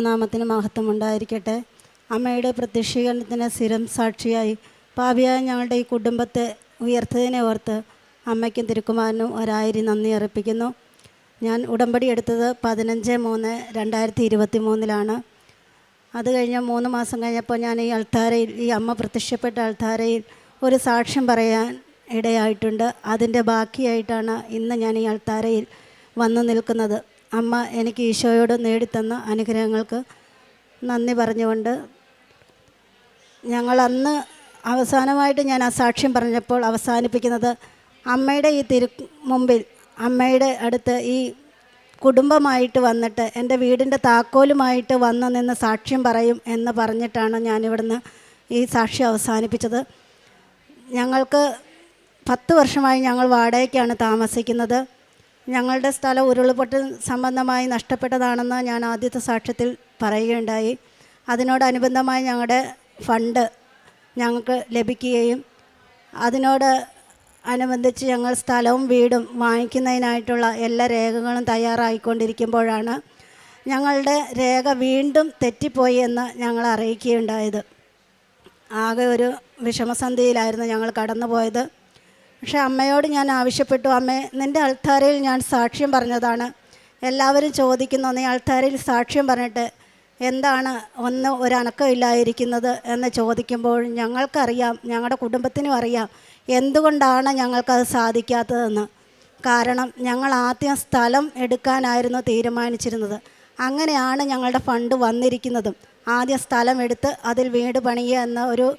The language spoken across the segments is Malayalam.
നാമത്തിന് മഹത്വം ഉണ്ടായിരിക്കട്ടെ അമ്മയുടെ പ്രത്യക്ഷീകരണത്തിന് സ്ഥിരം സാക്ഷിയായി പാപിയായ ഞങ്ങളുടെ ഈ കുടുംബത്തെ ഉയർത്തതിനെ ഓർത്ത് അമ്മയ്ക്കും തിരുക്കുമാരനും ഒരായിരം നന്ദി അർപ്പിക്കുന്നു. ഞാൻ ഉടമ്പടി എടുത്തത് പതിനഞ്ച് മൂന്ന് രണ്ടായിരത്തി ഇരുപത്തി മൂന്നിലാണ് അത് കഴിഞ്ഞ് മൂന്ന് മാസം കഴിഞ്ഞപ്പോൾ ഞാൻ ഈ അൾത്താരയിൽ ഈ അമ്മ പ്രത്യക്ഷപ്പെട്ട അൾത്താരയിൽ ഒരു സാക്ഷ്യം പറയാൻ ഇടയായിട്ടുണ്ട്. അതിന്റെ ബാക്കിയായിട്ടാണ് ഇന്ന് ഞാൻ ഈ അൾത്താരയിൽ വന്നു നിൽക്കുന്നത്. അമ്മ എനിക്ക് ഈശോയോട് നേടിത്തന്ന അനുഗ്രഹങ്ങൾക്ക് നന്ദി പറഞ്ഞുകൊണ്ട് ഞങ്ങൾ അന്ന് അവസാനമായിട്ട് ഞാൻ ആ സാക്ഷ്യം പറഞ്ഞപ്പോൾ അവസാനിപ്പിക്കുന്നത് അമ്മയുടെ ഈ തിരു മുമ്പിൽ അമ്മയുടെ അടുത്ത് ഈ കുടുംബമായിട്ട് വന്നിട്ട് എന്റെ വീടിന്റെ താക്കോലുമായിട്ട് വന്ന് നിന്ന് സാക്ഷ്യം പറയും എന്ന് പറഞ്ഞിട്ടാണ് ഞാനിവിടുന്ന് ഈ സാക്ഷ്യം അവസാനിപ്പിച്ചത്. ഞങ്ങൾക്ക് പത്ത് വർഷമായി ഞങ്ങൾ വാടകയ്ക്കാണ് താമസിക്കുന്നത്. ഞങ്ങളുടെ സ്ഥലം ഉരുൾപൊട്ടൽ സംബന്ധമായി നഷ്ടപ്പെട്ടതാണെന്ന് ഞാൻ ആദ്യത്തെ സാക്ഷ്യത്തിൽ പറയുകയുണ്ടായി. അതിനോടനുബന്ധമായി ഞങ്ങളുടെ ഫണ്ട് ഞങ്ങൾക്ക് ലഭിക്കുകയും അതിനോട് അനുബന്ധിച്ച് ഞങ്ങൾ സ്ഥലവും വീടും വാങ്ങിക്കുന്നതിനായിട്ടുള്ള എല്ലാ രേഖകളും തയ്യാറായിക്കൊണ്ടിരിക്കുമ്പോഴാണ് ഞങ്ങളുടെ രേഖ വീണ്ടും തെറ്റിപ്പോയി എന്ന് ഞങ്ങൾ അറിയിക്കുകയുണ്ടായത്. ആകെ ഒരു വിഷമസന്ധിയിലായിരുന്നു ഞങ്ങൾ കടന്നുപോയത്. പക്ഷേ അമ്മയോട് ഞാൻ ആവശ്യപ്പെട്ടു അമ്മേ നിന്റെ അൾത്താരയിൽ ഞാൻ സാക്ഷ്യം പറഞ്ഞതാണ്. എല്ലാവരും ചോദിക്കുന്നു നീ അൾത്താരയിൽ സാക്ഷ്യം പറഞ്ഞിട്ട് എന്താണ് ഒന്ന് ഒരനക്കമില്ലായിരിക്കുന്നത് എന്ന് ചോദിക്കുമ്പോൾ ഞങ്ങൾക്കറിയാം ഞങ്ങളുടെ കുടുംബത്തിനും അറിയാം എന്തുകൊണ്ടാണ് ഞങ്ങൾക്കത് സാധിക്കാത്തതെന്ന്. കാരണം ഞങ്ങൾ ആദ്യം സ്ഥലം എടുക്കാനായിരുന്നു തീരുമാനിച്ചിരുന്നത്. അങ്ങനെയാണ് ഞങ്ങളുടെ ഫണ്ട് വന്നിരിക്കുന്നതും. ആദ്യം സ്ഥലം എടുത്ത് അതിൽ വീട് പണിയുക എന്ന ഒരു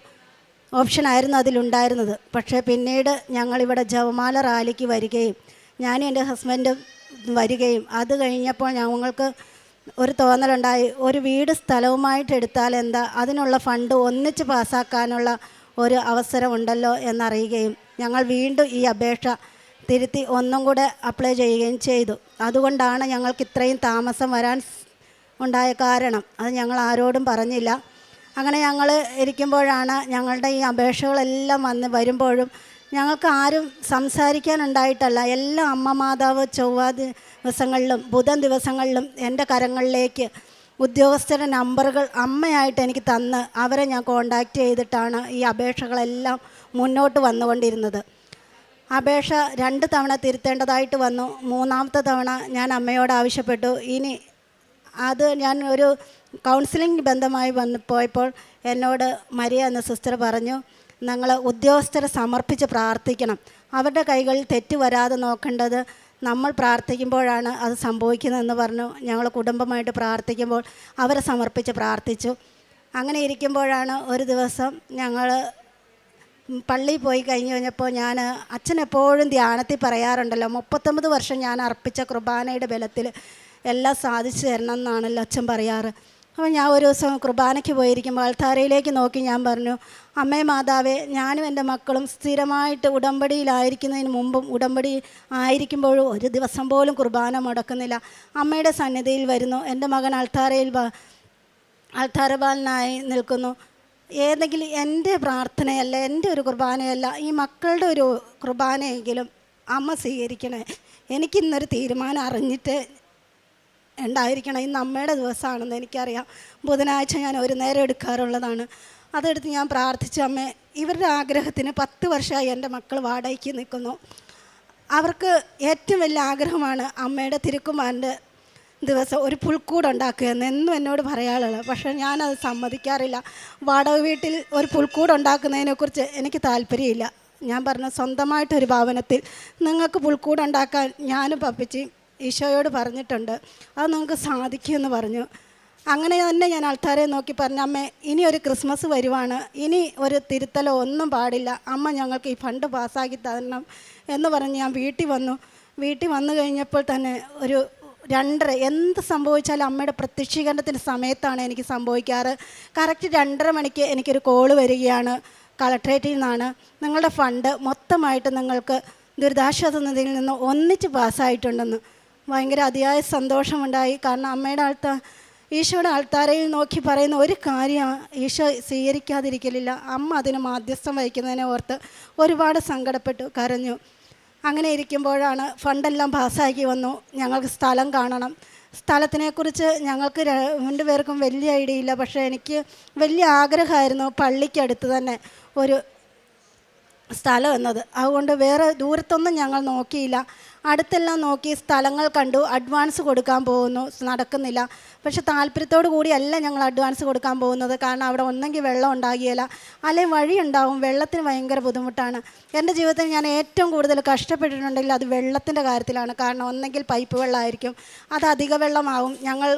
ഓപ്ഷനായിരുന്നു അതിലുണ്ടായിരുന്നത്. പക്ഷേ പിന്നീട് ഞങ്ങളിവിടെ ജവമാല റാലിക്ക് വരികയും ഞാനും എന്റെ ഹസ്ബൻഡും വരികയും അത് കഴിഞ്ഞപ്പോൾ ഞങ്ങൾക്ക് ഒരു തോന്നലുണ്ടായി. ഒരു വീട് സ്ഥലവുമായിട്ട് എടുത്താൽ എന്താ അതിനുള്ള ഫണ്ട് ഒന്നിച്ച് പാസ്സാക്കാനുള്ള ഒരു അവസരമുണ്ടല്ലോ എന്നറിയുകയും ഞങ്ങൾ വീണ്ടും ഈ അപേക്ഷ തിരുത്തി ഒന്നും കൂടെ അപ്ലൈ ചെയ്യുകയും ചെയ്തു. അതുകൊണ്ടാണ് ഞങ്ങൾക്ക് ഇത്രയും താമസം വരാൻ ഉണ്ടായ കാരണം. അത് ഞങ്ങൾ ആരോടും പറഞ്ഞില്ല. അങ്ങനെ ഞങ്ങൾ ഇരിക്കുമ്പോഴാണ് ഞങ്ങളുടെ ഈ അപേക്ഷകളെല്ലാം വന്ന് വരുമ്പോഴും ഞങ്ങൾക്ക് ആരും സംസാരിക്കാനുണ്ടായിട്ടല്ല. എല്ലാ അമ്മ മാതാവ് ചൊവ്വ ദിവസങ്ങളിലും ബുധൻ ദിവസങ്ങളിലും എന്റെ കരങ്ങളിലേക്ക് ഉദ്യോഗസ്ഥരുടെ നമ്പറുകൾ അമ്മയായിട്ട് എനിക്ക് തന്ന് അവരെ ഞാൻ കോണ്ടാക്റ്റ് ചെയ്തിട്ടാണ് ഈ അപേക്ഷകളെല്ലാം മുന്നോട്ട് വന്നുകൊണ്ടിരുന്നത്. അപേക്ഷ രണ്ട് തവണ തിരുത്തേണ്ടതായിട്ട് വന്നു. മൂന്നാമത്തെ തവണ ഞാൻ അമ്മയോട് ആവശ്യപ്പെട്ടു. ഇനി അത് ഞാൻ ഒരു കൗൺസിലിംഗ് ബന്ധമായി വന്ന് പോയപ്പോൾ എന്നോട് മരിയ എന്ന സിസ്റ്റർ പറഞ്ഞു ഞങ്ങൾ ഉദ്യോഗസ്ഥരെ സമർപ്പിച്ച് പ്രാർത്ഥിക്കണം. അവരുടെ കൈകളിൽ തെറ്റ് വരാതെ നോക്കേണ്ടത് നമ്മൾ പ്രാർത്ഥിക്കുമ്പോഴാണ് അത് സംഭവിക്കുന്നതെന്ന് പറഞ്ഞു. ഞങ്ങൾ കുടുംബമായിട്ട് പ്രാർത്ഥിക്കുമ്പോൾ അവരെ സമർപ്പിച്ച് പ്രാർത്ഥിച്ചു. അങ്ങനെ ഇരിക്കുമ്പോഴാണ് ഒരു ദിവസം ഞങ്ങൾ പള്ളിയിൽ പോയി കഴിഞ്ഞ് കഴിഞ്ഞപ്പോൾ ഞാൻ അച്ഛൻ എപ്പോഴും ധ്യാനത്തിൽ പറയാറുണ്ടല്ലോ മുപ്പത്തൊമ്പത് വർഷം ഞാൻ അർപ്പിച്ച കുർബാനയുടെ ബലത്തിൽ എല്ലാം സാധിച്ചു തരണം എന്നാണല്ലോ അച്ഛൻ പറയാറ്. അപ്പോൾ ഞാൻ ഒരു ദിവസം കുർബാനയ്ക്ക് പോയിരിക്കുമ്പോൾ അൾത്താരയിലേക്ക് നോക്കി ഞാൻ പറഞ്ഞു അമ്മേ മാതാവേ ഞാനും എന്റെ മക്കളും സ്ഥിരമായിട്ട് ഉടമ്പടിയിലായിരിക്കുന്നതിന് മുമ്പും ഉടമ്പടി ആയിരിക്കുമ്പോഴും ഒരു ദിവസം പോലും കുർബാന മുടക്കുന്നില്ല. അമ്മയുടെ സന്നിധിയിൽ വരുന്നു. എന്റെ മകൻ അൾത്താരയിൽ അൾത്താരബാലനായി നിൽക്കുന്നു. ഏതെങ്കിലും എന്റെ പ്രാർത്ഥനയല്ല എന്റെ ഒരു കുർബാനയല്ല ഈ മക്കളുടെ ഒരു കുർബാനയെങ്കിലും അമ്മ സ്വീകരിക്കണേ. എനിക്കിന്നൊരു തീരുമാനം അറിഞ്ഞിട്ട് ഉണ്ടായിരിക്കണം. ഇന്ന് അമ്മയുടെ ദിവസമാണെന്ന് എനിക്കറിയാം. ബുധനാഴ്ച ഞാൻ ഒരു നേരം എടുക്കാറുള്ളതാണ്. അതെടുത്ത് ഞാൻ പ്രാർത്ഥിച്ചു അമ്മേ ഇവരുടെ ആഗ്രഹത്തിന് പത്ത് വർഷമായി എന്റെ മക്കൾ വാടകയ്ക്ക് നിൽക്കുന്നു. അവർക്ക് ഏറ്റവും വലിയ ആഗ്രഹമാണ് അമ്മയുടെ തിരുക്കുമാരന്റെ ദിവസം ഒരു പുൽക്കൂട് ഉണ്ടാക്കുക എന്ന് എന്നും എന്നോട് പറയാറുള്ളത്. പക്ഷേ ഞാനത് സമ്മതിക്കാറില്ല. വാടക വീട്ടിൽ ഒരു പുൽക്കൂട് ഉണ്ടാക്കുന്നതിനെക്കുറിച്ച് എനിക്ക് താല്പര്യമില്ല. ഞാൻ പറഞ്ഞ സ്വന്തമായിട്ടൊരു ഭവനത്തിൽ നിങ്ങൾക്ക് പുൽക്കൂട് ഉണ്ടാക്കാൻ ഞാനും പപ്പിച്ചിയും ഈശോയോട് പറഞ്ഞിട്ടുണ്ട് അത് നമുക്ക് സാധിക്കുമെന്ന് പറഞ്ഞു. അങ്ങനെ തന്നെ ഞാൻ ആൾക്കാരെ നോക്കി പറഞ്ഞു അമ്മേ ഇനി ഒരു ക്രിസ്മസ് വരുവാണ് ഇനി ഒരു തിരുത്തലോ ഒന്നും പാടില്ല അമ്മ ഞങ്ങൾക്ക് ഈ ഫണ്ട് പാസ്സാക്കി തരണം എന്ന് പറഞ്ഞ് ഞാൻ വീട്ടിൽ വന്നു. വീട്ടിൽ വന്നു കഴിഞ്ഞപ്പോൾ തന്നെ ഒരു രണ്ടര എന്ത് സംഭവിച്ചാലും അമ്മയുടെ പ്രത്യക്ഷീകരണത്തിന്റെ സമയത്താണ് എനിക്ക് സംഭവിക്കാറ്. കറക്റ്റ് രണ്ടര മണിക്ക് എനിക്കൊരു കോൾ വരികയാണ് കളക്ട്രേറ്റിൽ നിന്നാണ്. നിങ്ങളുടെ ഫണ്ട് മൊത്തമായിട്ട് നിങ്ങൾക്ക് ദുരിതാശ്വാസ നിധിയിൽ നിന്ന് ഒന്നിച്ച് പാസ്സായിട്ടുണ്ടെന്ന്. ഭയങ്കര അതിയായ സന്തോഷമുണ്ടായി. കാരണം അമ്മയുടെ ആൾത്താ ഈശോയുടെ ആൾത്താരയിൽ നോക്കി പറയുന്ന ഒരു കാര്യം ഈശോ സ്വീകരിക്കാതിരിക്കലില്ല. അമ്മ അതിന് മാധ്യസ്ഥം വഹിക്കുന്നതിനെ ഓർത്ത് ഒരുപാട് സങ്കടപ്പെട്ടു കരഞ്ഞു. അങ്ങനെ ഇരിക്കുമ്പോഴാണ് ഫണ്ടെല്ലാം പാസ്സാക്കി വന്നു. ഞങ്ങൾക്ക് സ്ഥലം കാണണം. സ്ഥലത്തിനെക്കുറിച്ച് ഞങ്ങൾക്ക് ര- രണ്ടുപേർക്കും വലിയ ഐഡിയ ഇല്ല. പക്ഷേ എനിക്ക് വലിയ ആഗ്രഹമായിരുന്നു പള്ളിക്കടുത്ത് തന്നെ ഒരു സ്ഥലം എന്നത്. അതുകൊണ്ട് വേറെ ദൂരത്തൊന്നും ഞങ്ങൾ നോക്കിയില്ല. അടുത്തെല്ലാം നോക്കി സ്ഥലങ്ങൾ കണ്ടു അഡ്വാൻസ് കൊടുക്കാൻ പോകുന്നു. നടക്കുന്നില്ല. പക്ഷെ താല്പര്യത്തോടു കൂടിയല്ല ഞങ്ങൾ അഡ്വാൻസ് കൊടുക്കാൻ പോകുന്നത്. കാരണം അവിടെ ഒന്നെങ്കിൽ വെള്ളം ഉണ്ടാകിയല്ല അല്ലെങ്കിൽ വഴി ഉണ്ടാവും. വെള്ളത്തിന് ഭയങ്കര ബുദ്ധിമുട്ടാണ്. എന്റെ ജീവിതത്തിൽ ഞാൻ ഏറ്റവും കൂടുതൽ കഷ്ടപ്പെട്ടിട്ടുണ്ടെങ്കിൽ അത് വെള്ളത്തിന്റെ കാര്യത്തിലാണ്. കാരണം ഒന്നെങ്കിൽ പൈപ്പ് വെള്ളമായിരിക്കും. അത് അധിക വെള്ളമാവും. ഞങ്ങൾ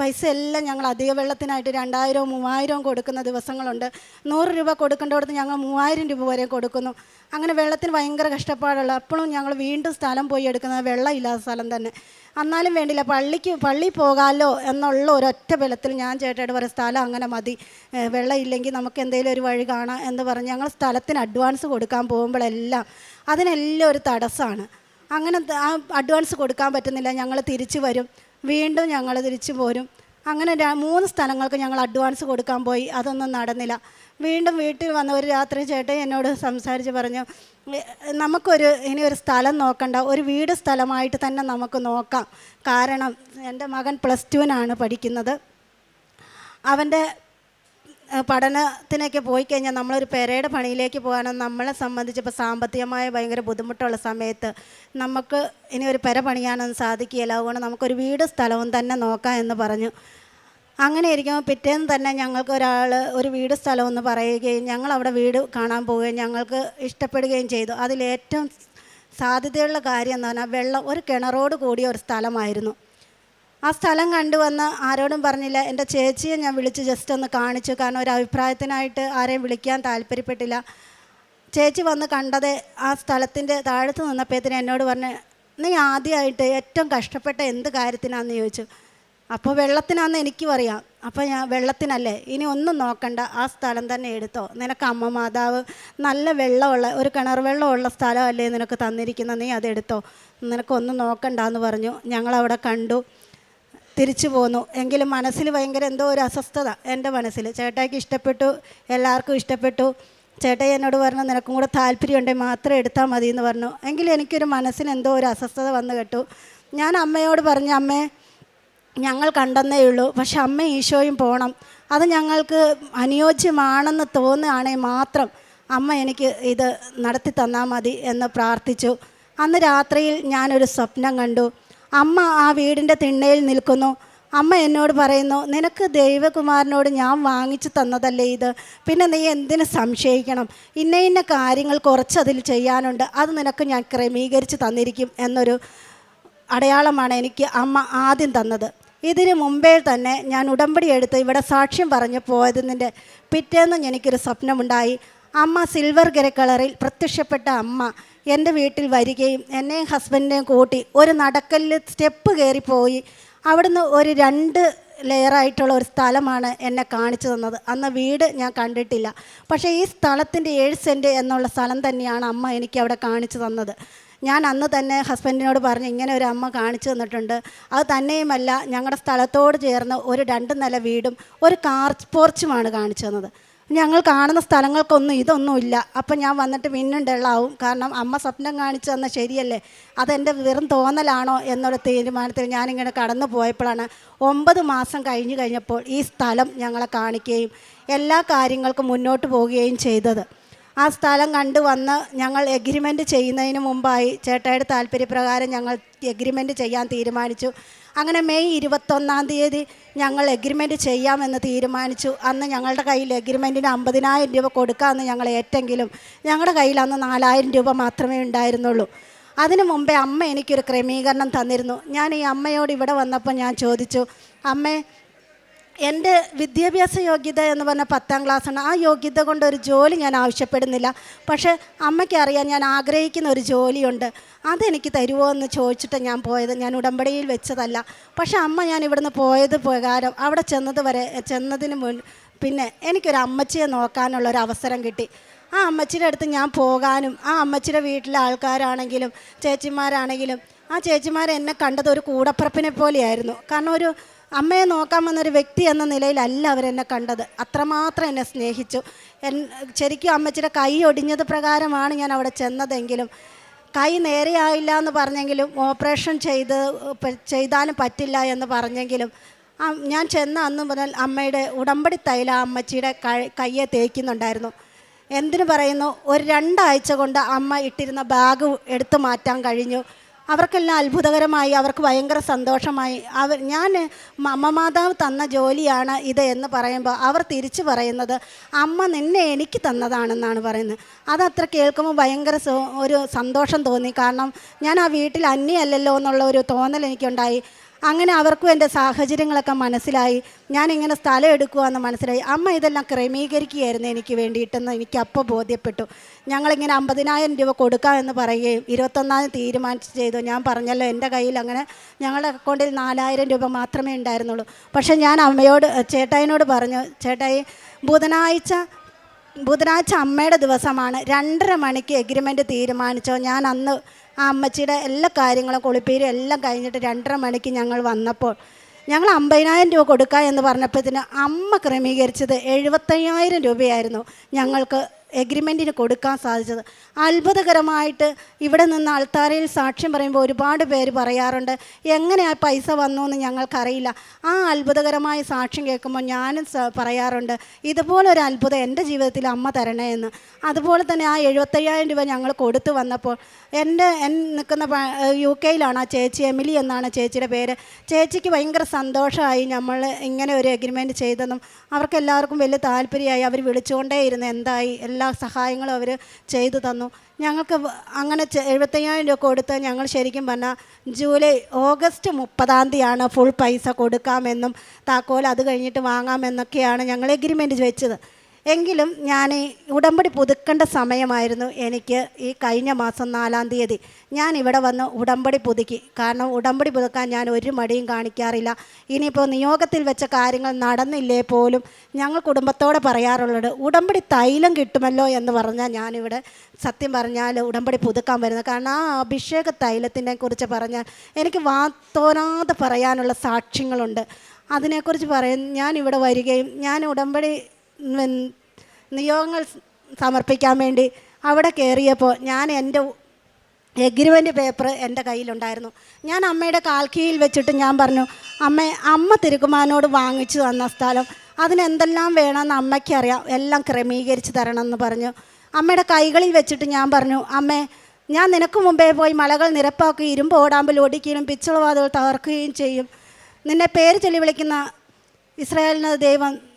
പൈസ എല്ലാം ഞങ്ങൾ അധിക വെള്ളത്തിനായിട്ട് രണ്ടായിരവും മൂവായിരവും കൊടുക്കുന്ന ദിവസങ്ങളുണ്ട്. നൂറ് രൂപ കൊടുക്കേണ്ടടുത്ത് ഞങ്ങൾ മൂവായിരം രൂപ വരെ കൊടുക്കുന്നു. അങ്ങനെ വെള്ളത്തിന് ഭയങ്കര കഷ്ടപ്പാടുള്ള അപ്പോഴും ഞങ്ങൾ വീണ്ടും സ്ഥലം പോയി എടുക്കുന്നത് വെള്ളമില്ലാത്ത സ്ഥലം തന്നെ. എന്നാലും വേണ്ടില്ല പള്ളിക്ക് പള്ളി പോകാമല്ലോ എന്നുള്ള ഒരൊറ്റ ബലത്തിൽ ഞാൻ ചേട്ടായിട്ട് പറയും സ്ഥലം അങ്ങനെ മതി. വെള്ളമില്ലെങ്കിൽ നമുക്ക് എന്തെങ്കിലും ഒരു വഴി കാണാം എന്ന് പറഞ്ഞ് ഞങ്ങൾ സ്ഥലത്തിന് അഡ്വാൻസ് കൊടുക്കാൻ പോകുമ്പോഴെല്ലാം അതിനെല്ലാം ഒരു തടസ്സമാണ്. അങ്ങനെ ആ അഡ്വാൻസ് കൊടുക്കാൻ പറ്റുന്നില്ല. ഞങ്ങൾ തിരിച്ചു വരും. വീണ്ടും ഞങ്ങൾ തിരിച്ചു പോരും. അങ്ങനെ മൂന്ന് സ്ഥലങ്ങൾക്ക് ഞങ്ങൾ അഡ്വാൻസ് കൊടുക്കാൻ പോയി. അതൊന്നും നടന്നില്ല. വീണ്ടും വീട്ടിൽ വന്ന ഒരു രാത്രി ചേട്ടൻ എന്നോട് സംസാരിച്ച് പറഞ്ഞു നമുക്കൊരു ഇനി ഒരു സ്ഥലം നോക്കണ്ട. ഒരു വീട് സ്ഥലമായിട്ട് തന്നെ നമുക്ക് നോക്കാം. കാരണം എന്റെ മകൻ പ്ലസ് ടുവിനാണ് പഠിക്കുന്നത്. അവന്റെ പഠനത്തിനൊക്കെ പോയി കഴിഞ്ഞാൽ നമ്മളൊരു പെരയുടെ പണിയിലേക്ക് പോകാനും നമ്മളെ സംബന്ധിച്ച് ഇപ്പോൾ സാമ്പത്തികമായ ഭയങ്കര ബുദ്ധിമുട്ടുള്ള സമയത്ത് നമുക്ക് ഇനി ഒരു പെര പണിയാനൊന്നും സാധിക്കുകയില്ല. അതുകൊണ്ട് നമുക്കൊരു വീട് സ്ഥലവും തന്നെ നോക്കാം എന്ന് പറഞ്ഞു. അങ്ങനെ ഇരിക്കുമ്പോൾ പിറ്റേന്ന് തന്നെ ഞങ്ങൾക്ക് ഒരാൾ ഒരു വീട് സ്ഥലമെന്ന് പറയുകയും ഞങ്ങൾ അവിടെ വീട് കാണാൻ പോവുകയും ഞങ്ങൾക്ക് ഇഷ്ടപ്പെടുകയും ചെയ്തു. അതിലേറ്റവും സാധ്യതയുള്ള കാര്യം എന്ന് പറഞ്ഞാൽ വെള്ളം ഒരു കിണറോട് കൂടിയ ഒരു സ്ഥലമായിരുന്നു. ആ സ്ഥലം കണ്ടുവന്ന് ആരോടും പറഞ്ഞില്ല. എന്റെ ചേച്ചിയെ ഞാൻ വിളിച്ച് ജസ്റ്റ് ഒന്ന് കാണിച്ചു. കാരണം ഒരു അഭിപ്രായത്തിനായിട്ട് ആരെയും വിളിക്കാൻ താല്പര്യപ്പെട്ടില്ല. ചേച്ചി വന്ന് കണ്ടത് ആ സ്ഥലത്തിന്റെ താഴത്ത് നിന്നപ്പോഴത്തേന് എന്നോട് പറഞ്ഞ് നീ ആദ്യമായിട്ട് ഏറ്റവും കഷ്ടപ്പെട്ട എന്ത് കാര്യത്തിനാണെന്ന് ചോദിച്ചു? അപ്പോൾ വെള്ളത്തിനാന്ന് എനിക്കും അറിയാം അപ്പോൾ ഞാൻ വെള്ളത്തിനല്ലേ ഇനി ഒന്നും നോക്കണ്ട. ആ സ്ഥലം തന്നെ എടുത്തോ. നിനക്ക് അമ്മ മാതാവ് നല്ല വെള്ളമുള്ള ഒരു കിണർ വെള്ളമുള്ള സ്ഥലമല്ലേ നിനക്ക് തന്നിരിക്കുന്ന. നീ അതെടുത്തോ നിനക്കൊന്നും നോക്കണ്ട എന്ന് പറഞ്ഞു. ഞങ്ങളവിടെ കണ്ടു. തിരിച്ചു പോന്നു. എങ്കിലും മനസ്സിൽ ഭയങ്കര എന്തോ ഒരു അസ്വസ്ഥത എന്റെ മനസ്സിൽ. ചേട്ടായിക്ക് ഇഷ്ടപ്പെട്ടു. എല്ലാവർക്കും ഇഷ്ടപ്പെട്ടു. ചേട്ടായി എന്നോട് പറഞ്ഞു നിനക്കും കൂടെ താല്പര്യമുണ്ടെങ്കിൽ മാത്രം എടുത്താൽ മതി എന്ന് പറഞ്ഞു. എങ്കിലും എനിക്കൊരു മനസ്സിന് എന്തോ ഒരു അസ്വസ്ഥത വന്നു കേട്ടു. ഞാൻ അമ്മയോട് പറഞ്ഞു അമ്മേ ഞങ്ങൾ കണ്ടെന്നേ ഉള്ളൂ. പക്ഷെ അമ്മ ഈശോയും പോകണം അത് ഞങ്ങൾക്ക് അനുയോജ്യമാണെന്ന് തോന്നുകയാണെങ്കിൽ മാത്രം അമ്മ എനിക്ക് ഇത് നടത്തി തന്നാൽ മതി എന്ന് പ്രാർത്ഥിച്ചു. അന്ന് രാത്രിയിൽ ഞാനൊരു സ്വപ്നം കണ്ടു. അമ്മ ആ വീടിന്റെ തിണ്ണയിൽ നിൽക്കുന്നു. അമ്മ എന്നോട് പറയുന്നു നിനക്ക് ദൈവകുമാരനോട് ഞാൻ വാങ്ങിച്ചു തന്നതല്ലേ ഇത്? പിന്നെ നീ എന്തിനു സംശയിക്കണം? ഇന്ന ഇന്ന കാര്യങ്ങൾ കുറച്ചതിൽ ചെയ്യാനുണ്ട്. അത് നിനക്ക് ഞാൻ ക്രമീകരിച്ച് തന്നിരിക്കും എന്നൊരു അടയാളമാണ് എനിക്ക് അമ്മ ആദ്യം തന്നത്. ഇതിന് മുമ്പേ തന്നെ ഞാൻ ഉടമ്പടി എടുത്ത് ഇവിടെ സാക്ഷ്യം പറഞ്ഞു പോയതിന്റെ പിറ്റേന്നും എനിക്കൊരു സ്വപ്നമുണ്ടായി. അമ്മ സിൽവർ ഗ്രേ കളറിൽ പ്രത്യക്ഷപ്പെട്ട അമ്മ എന്റെ വീട്ടിൽ വരികയും എന്നെയും ഹസ്ബൻഡിനെയും കൂട്ടി ഒരു നടക്കലിൽ സ്റ്റെപ്പ് കയറിപ്പോയി അവിടുന്ന് ഒരു രണ്ട് ലെയറായിട്ടുള്ള ഒരു സ്ഥലമാണ് എന്നെ കാണിച്ചു തന്നത്. അന്ന് വീട് ഞാൻ കണ്ടിട്ടില്ല. പക്ഷേ ഈ സ്ഥലത്തിന്റെ ഏഴ് സെന്റ് എന്നുള്ള സ്ഥലം തന്നെയാണ് അമ്മ എനിക്ക് അവിടെ കാണിച്ചു തന്നത്. ഞാൻ അന്ന് തന്നെ ഹസ്ബൻഡിനോട് പറഞ്ഞു ഇങ്ങനെ ഒരു അമ്മ കാണിച്ചു തന്നിട്ടുണ്ട്. അത് തന്നെയുമല്ല ഞങ്ങളുടെ സ്ഥലത്തോട് ചേർന്ന് ഒരു രണ്ട് നില വീടും ഒരു കാർ പോർച്ചുമാണ് കാണിച്ചു തന്നത്. ഞങ്ങൾ കാണുന്ന സ്ഥലങ്ങൾക്കൊന്നും ഇതൊന്നുമില്ല. അപ്പം ഞാൻ വന്നിട്ട് ഡെള്ളാവും കാരണം അമ്മ സ്വപ്നം കാണിച്ചു തന്ന ശരിയല്ലേ? അതെന്റെ വെറും തോന്നലാണോ എന്നുള്ള തീരുമാനത്തിൽ ഞാനിങ്ങനെ കടന്നു പോയപ്പോഴാണ് ഒമ്പത് മാസം കഴിഞ്ഞ് കഴിഞ്ഞപ്പോൾ ഈ സ്ഥലം ഞങ്ങളെ കാണിക്കുകയും എല്ലാ കാര്യങ്ങൾക്കും മുന്നോട്ട് പോവുകയും ചെയ്തത്. ആ സ്ഥലം കണ്ടു വന്ന് ഞങ്ങൾ എഗ്രിമെന്റ് ചെയ്യുന്നതിന് മുമ്പായി ചേട്ടായുടെ താല്പര്യപ്രകാരം ഞങ്ങൾ എഗ്രിമെന്റ് ചെയ്യാൻ തീരുമാനിച്ചു. അങ്ങനെ മെയ് ഇരുപത്തൊന്നാം തീയതി ഞങ്ങൾ എഗ്രിമെന്റ് ചെയ്യാമെന്ന് തീരുമാനിച്ചു. അന്ന് ഞങ്ങളുടെ കയ്യിൽ എഗ്രിമെന്റിന് അമ്പതിനായിരം രൂപ കൊടുക്കാമെന്ന് ഞങ്ങൾ ഏറ്റെങ്കിലും ഞങ്ങളുടെ കയ്യിൽ അന്ന് നാലായിരം രൂപ മാത്രമേ ഉണ്ടായിരുന്നുള്ളൂ. അതിനു മുമ്പേ അമ്മ എനിക്കൊരു ക്രമീകരണം തന്നിരുന്നു. ഞാൻ ഈ അമ്മയോട് ഇവിടെ വന്നപ്പോൾ ഞാൻ ചോദിച്ചു അമ്മേ എന്റെ വിദ്യാഭ്യാസ യോഗ്യത എന്ന് പറഞ്ഞാൽ പത്താം ക്ലാസ്സാണ്. ആ യോഗ്യത കൊണ്ട് ഒരു ജോലി ഞാൻ ആവശ്യപ്പെടുന്നില്ല. പക്ഷേ അമ്മയ്ക്കറിയാൻ ഞാൻ ആഗ്രഹിക്കുന്ന ഒരു ജോലിയുണ്ട്. അതെനിക്ക് തരുമോ എന്ന് ചോദിച്ചിട്ട് ഞാൻ പോയത്. ഞാൻ ഉടമ്പടിയിൽ വെച്ചതല്ല. പക്ഷേ അമ്മ ഞാൻ ഇവിടുന്ന് പോയത് പ്രകാരം അവിടെ ചെന്നത് വരെ ചെന്നതിന് മുൻ പിന്നെ എനിക്കൊരു അമ്മച്ചിയെ നോക്കാനുള്ള ഒരു അവസരം കിട്ടി. ആ അമ്മച്ചിയുടെ അടുത്ത് ഞാൻ പോകാനും ആ അമ്മച്ചിയുടെ വീട്ടിലെ ആൾക്കാരാണെങ്കിലും ചേച്ചിമാരാണെങ്കിലും ആ ചേച്ചിമാർ എന്നെ കണ്ടത് ഒരു കൂടപ്പുറപ്പിനെ പോലെയായിരുന്നു. കാരണം ഒരു അമ്മയെ നോക്കാൻ വന്നൊരു വ്യക്തി എന്ന നിലയിലല്ല അവരെന്നെ കണ്ടത്. അത്രമാത്രം എന്നെ സ്നേഹിച്ചു. എൻ ശരിക്കും അമ്മച്ചിയുടെ കൈ ഒടിഞ്ഞത് പ്രകാരമാണ് ഞാൻ അവിടെ ചെന്നതെങ്കിലും കൈ നേരെയായില്ല എന്ന് പറഞ്ഞെങ്കിലും ഓപ്പറേഷൻ ചെയ്ത് ചെയ്താലും പറ്റില്ല എന്ന് പറഞ്ഞെങ്കിലും ഞാൻ ചെന്ന അന്ന് മുതൽ അമ്മയുടെ ഉടമ്പടി തൈല അമ്മച്ചിയുടെ കയ്യെ തേക്കുന്നുണ്ടായിരുന്നു. എന്തിനു പറയുന്നു? ഒരു രണ്ടാഴ്ച കൊണ്ട് അമ്മ ഇട്ടിരുന്ന ബാഗ് എടുത്തു മാറ്റാൻ കഴിഞ്ഞു. അവർക്കെല്ലാം അത്ഭുതകരമായി അവർക്ക് ഭയങ്കര സന്തോഷമായി. അവർ ഞാൻ അമ്മ മാതാവ് തന്ന ജോലിയാണ് ഇത് എന്ന് പറയുമ്പോൾ അവർ തിരിച്ചു പറയുന്നത് അമ്മ നിന്നെ എനിക്ക് തന്നതാണെന്നാണ് പറയുന്നത്. അതത്ര കേൾക്കുമ്പോൾ ഭയങ്കര ഒരു സന്തോഷം തോന്നി. കാരണം ഞാൻ ആ വീട്ടിൽ അന്യയല്ലല്ലോ എന്നുള്ള ഒരു തോന്നൽ എനിക്കുണ്ടായി. അങ്ങനെ അവർക്കും എന്റെ സാഹചര്യങ്ങളൊക്കെ മനസ്സിലായി. ഞാൻ ഇങ്ങനെ സ്ഥലം എടുക്കുവാന്ന് മനസ്സിലായി. അമ്മ ഇതെല്ലാം ക്രമീകരിക്കുകയായിരുന്നു എനിക്ക് വേണ്ടിയിട്ടെന്ന് എനിക്ക് അപ്പോൾ ബോധ്യപ്പെട്ടു. ഞങ്ങളിങ്ങനെ അമ്പതിനായിരം രൂപ കൊടുക്കാമെന്ന് പറയുകയും ഇരുപത്തൊന്നാം തീരുമാനിച്ച് ചെയ്തു. ഞാൻ പറഞ്ഞല്ലോ എന്റെ കയ്യിൽ അങ്ങനെ ഞങ്ങളുടെ അക്കൗണ്ടിൽ നാലായിരം രൂപ മാത്രമേ ഉണ്ടായിരുന്നുള്ളൂ. പക്ഷേ ഞാൻ അമ്മയോട് ചേട്ടായിനോട് പറഞ്ഞു ചേട്ടായി ബുധനാഴ്ച ബുധനാഴ്ച അമ്മയുടെ ദിവസമാണ്. രണ്ടര മണിക്ക് എഗ്രിമെന്റ് തീരുമാനിച്ചോ? ഞാൻ അന്ന് ആ അമ്മച്ചിയുടെ എല്ലാ കാര്യങ്ങളും കുളിപ്പീരും എല്ലാം കഴിഞ്ഞിട്ട് രണ്ടര മണിക്ക് ഞങ്ങൾ വന്നപ്പോൾ ഞങ്ങൾ അമ്പതിനായിരം രൂപ കൊടുക്കുക എന്ന് പറഞ്ഞപ്പോഴത്തേന് അമ്മ ക്രമീകരിച്ചത് എഴുപത്തയ്യായിരം രൂപയായിരുന്നു ഞങ്ങൾക്ക് എഗ്രിമെന്റിന് കൊടുക്കാൻ സാധിച്ചത്. അത്ഭുതകരമായിട്ട് ഇവിടെ നിന്ന് അൾത്താരയിൽ സാക്ഷ്യം പറയുമ്പോൾ ഒരുപാട് പേര് പറയാറുണ്ട് എങ്ങനെ ആ പൈസ വന്നു എന്ന് ഞങ്ങൾക്കറിയില്ല. ആ അത്ഭുതകരമായ സാക്ഷ്യം കേൾക്കുമ്പോൾ ഞാനും പറയാറുണ്ട് പറയാറുണ്ട് ഇതുപോലൊരു അത്ഭുതം എന്റെ ജീവിതത്തിൽ അമ്മ തരണേ എന്ന്. അതുപോലെ തന്നെ ആ എഴുപത്തയ്യായിരം രൂപ ഞങ്ങൾ കൊടുത്തു വന്നപ്പോൾ എന്റെ എൻ നിൽക്കുന്ന യു കെയിലാണ് ആ ചേച്ചി എമിലി എന്നാണ് ചേച്ചിയുടെ പേര്. ചേച്ചിക്ക് ഭയങ്കര സന്തോഷമായി നമ്മൾ ഇങ്ങനെ ഒരു എഗ്രിമെന്റ് ചെയ്തെന്നും അവർക്കെല്ലാവർക്കും വലിയ താല്പര്യമായി അവർ വിളിച്ചുകൊണ്ടേയിരുന്നു എന്തായി എല്ലാ സഹായങ്ങളും അവർ ചെയ്തു തന്നു. ഞങ്ങൾക്ക് അങ്ങനെ എഴുപത്തയ്യായിരം രൂപ കൊടുത്ത് ഞങ്ങൾ ശരിക്കും പറഞ്ഞാൽ ജൂലൈ ഓഗസ്റ്റ് മുപ്പതാം തീയതിയാണ് ഫുൾ പൈസ കൊടുക്കാമെന്നും താക്കോൽ അത് കഴിഞ്ഞിട്ട് വാങ്ങാമെന്നൊക്കെയാണ് ഞങ്ങൾ എഗ്രിമെന്റ് വെച്ചത്. എങ്കിലും ഞാൻ ഉടമ്പടി പുതുക്കേണ്ട സമയമായിരുന്നു എനിക്ക് ഈ കഴിഞ്ഞ മാസം നാലാം തീയതി. ഞാൻ ഇവിടെ വന്ന് ഉടമ്പടി പുതുക്കി. കാരണം ഉടമ്പടി പുതുക്കാൻ ഞാൻ ഒരു മടിയും കാണിക്കാറില്ല. ഇനിയിപ്പോൾ നിയോഗത്തിൽ വെച്ച കാര്യങ്ങൾ നടന്നില്ലേ പോലും ഞങ്ങൾ കുടുംബത്തോടെ പറയാറുള്ളത് ഉടമ്പടി തൈലം കിട്ടുമല്ലോ എന്ന് പറഞ്ഞാൽ ഞാനിവിടെ സത്യം പറഞ്ഞാൽ ഉടമ്പടി പുതുക്കാൻ വരുന്നത്. കാരണം ആ അഭിഷേക തൈലത്തിനെ കുറിച്ച് പറഞ്ഞാൽ എനിക്ക് വാ പറയാനുള്ള സാക്ഷ്യങ്ങളുണ്ട്. അതിനെക്കുറിച്ച് പറയും ഞാൻ ഇവിടെ വരികയും ഞാൻ ഉടമ്പടി നിയോഗങ്ങൾ സമർപ്പിക്കാൻ വേണ്ടി അവിടെ കയറിയപ്പോൾ ഞാൻ എന്റെ എഗ്രിമെന്റ് പേപ്പർ എന്റെ കയ്യിലുണ്ടായിരുന്നു. ഞാൻ അമ്മയുടെ കാൽക്കീയിൽ വെച്ചിട്ട് ഞാൻ പറഞ്ഞു അമ്മ അമ്മ തിരുക്കുമാനോട് വാങ്ങിച്ചു തന്ന സ്ഥലം അതിനെന്തെല്ലാം വേണമെന്ന് അമ്മയ്ക്കറിയാം എല്ലാം ക്രമീകരിച്ച് തരണം എന്ന് പറഞ്ഞു. അമ്മയുടെ കൈകളിൽ വെച്ചിട്ട് ഞാൻ പറഞ്ഞു അമ്മേ ഞാൻ നിനക്ക് മുമ്പേ പോയി മലകൾ നിരപ്പാക്കി ഇരുമ്പ് ഓടാമ്പിൽ ഓടിക്കുകയും പിച്ചളവാതുകൾ തകർക്കുകയും ചെയ്യും. നിന്നെ പേര് ചൊല്ലി വിളിക്കുന്ന ഇസ്രായേലിന് ദൈവം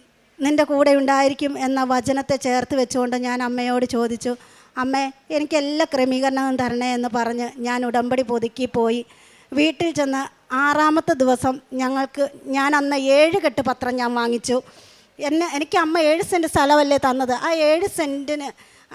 നിന്റെ കൂടെ ഉണ്ടായിരിക്കും എന്ന വചനത്തെ ചേർത്ത് വെച്ചുകൊണ്ട് ഞാൻ അമ്മയോട് ചോദിച്ചു അമ്മേ എനിക്ക് എല്ലാ ക്രമീകരണവും തരണേ എന്ന് പറഞ്ഞ് ഞാൻ ഉടമ്പടി പുതുക്കി പോയി. വീട്ടിൽ ചെന്ന് ആറാമത്തെ ദിവസം ഞങ്ങൾക്ക് ഞാൻ അന്ന് ഏഴ് കെട്ട് പത്രം ഞാൻ വാങ്ങിച്ചു. എന്നെ എനിക്ക് അമ്മ ഏഴ് സെന്റ് സ്ഥലമല്ലേ തന്നത്. ആ ഏഴ് സെന്റിന്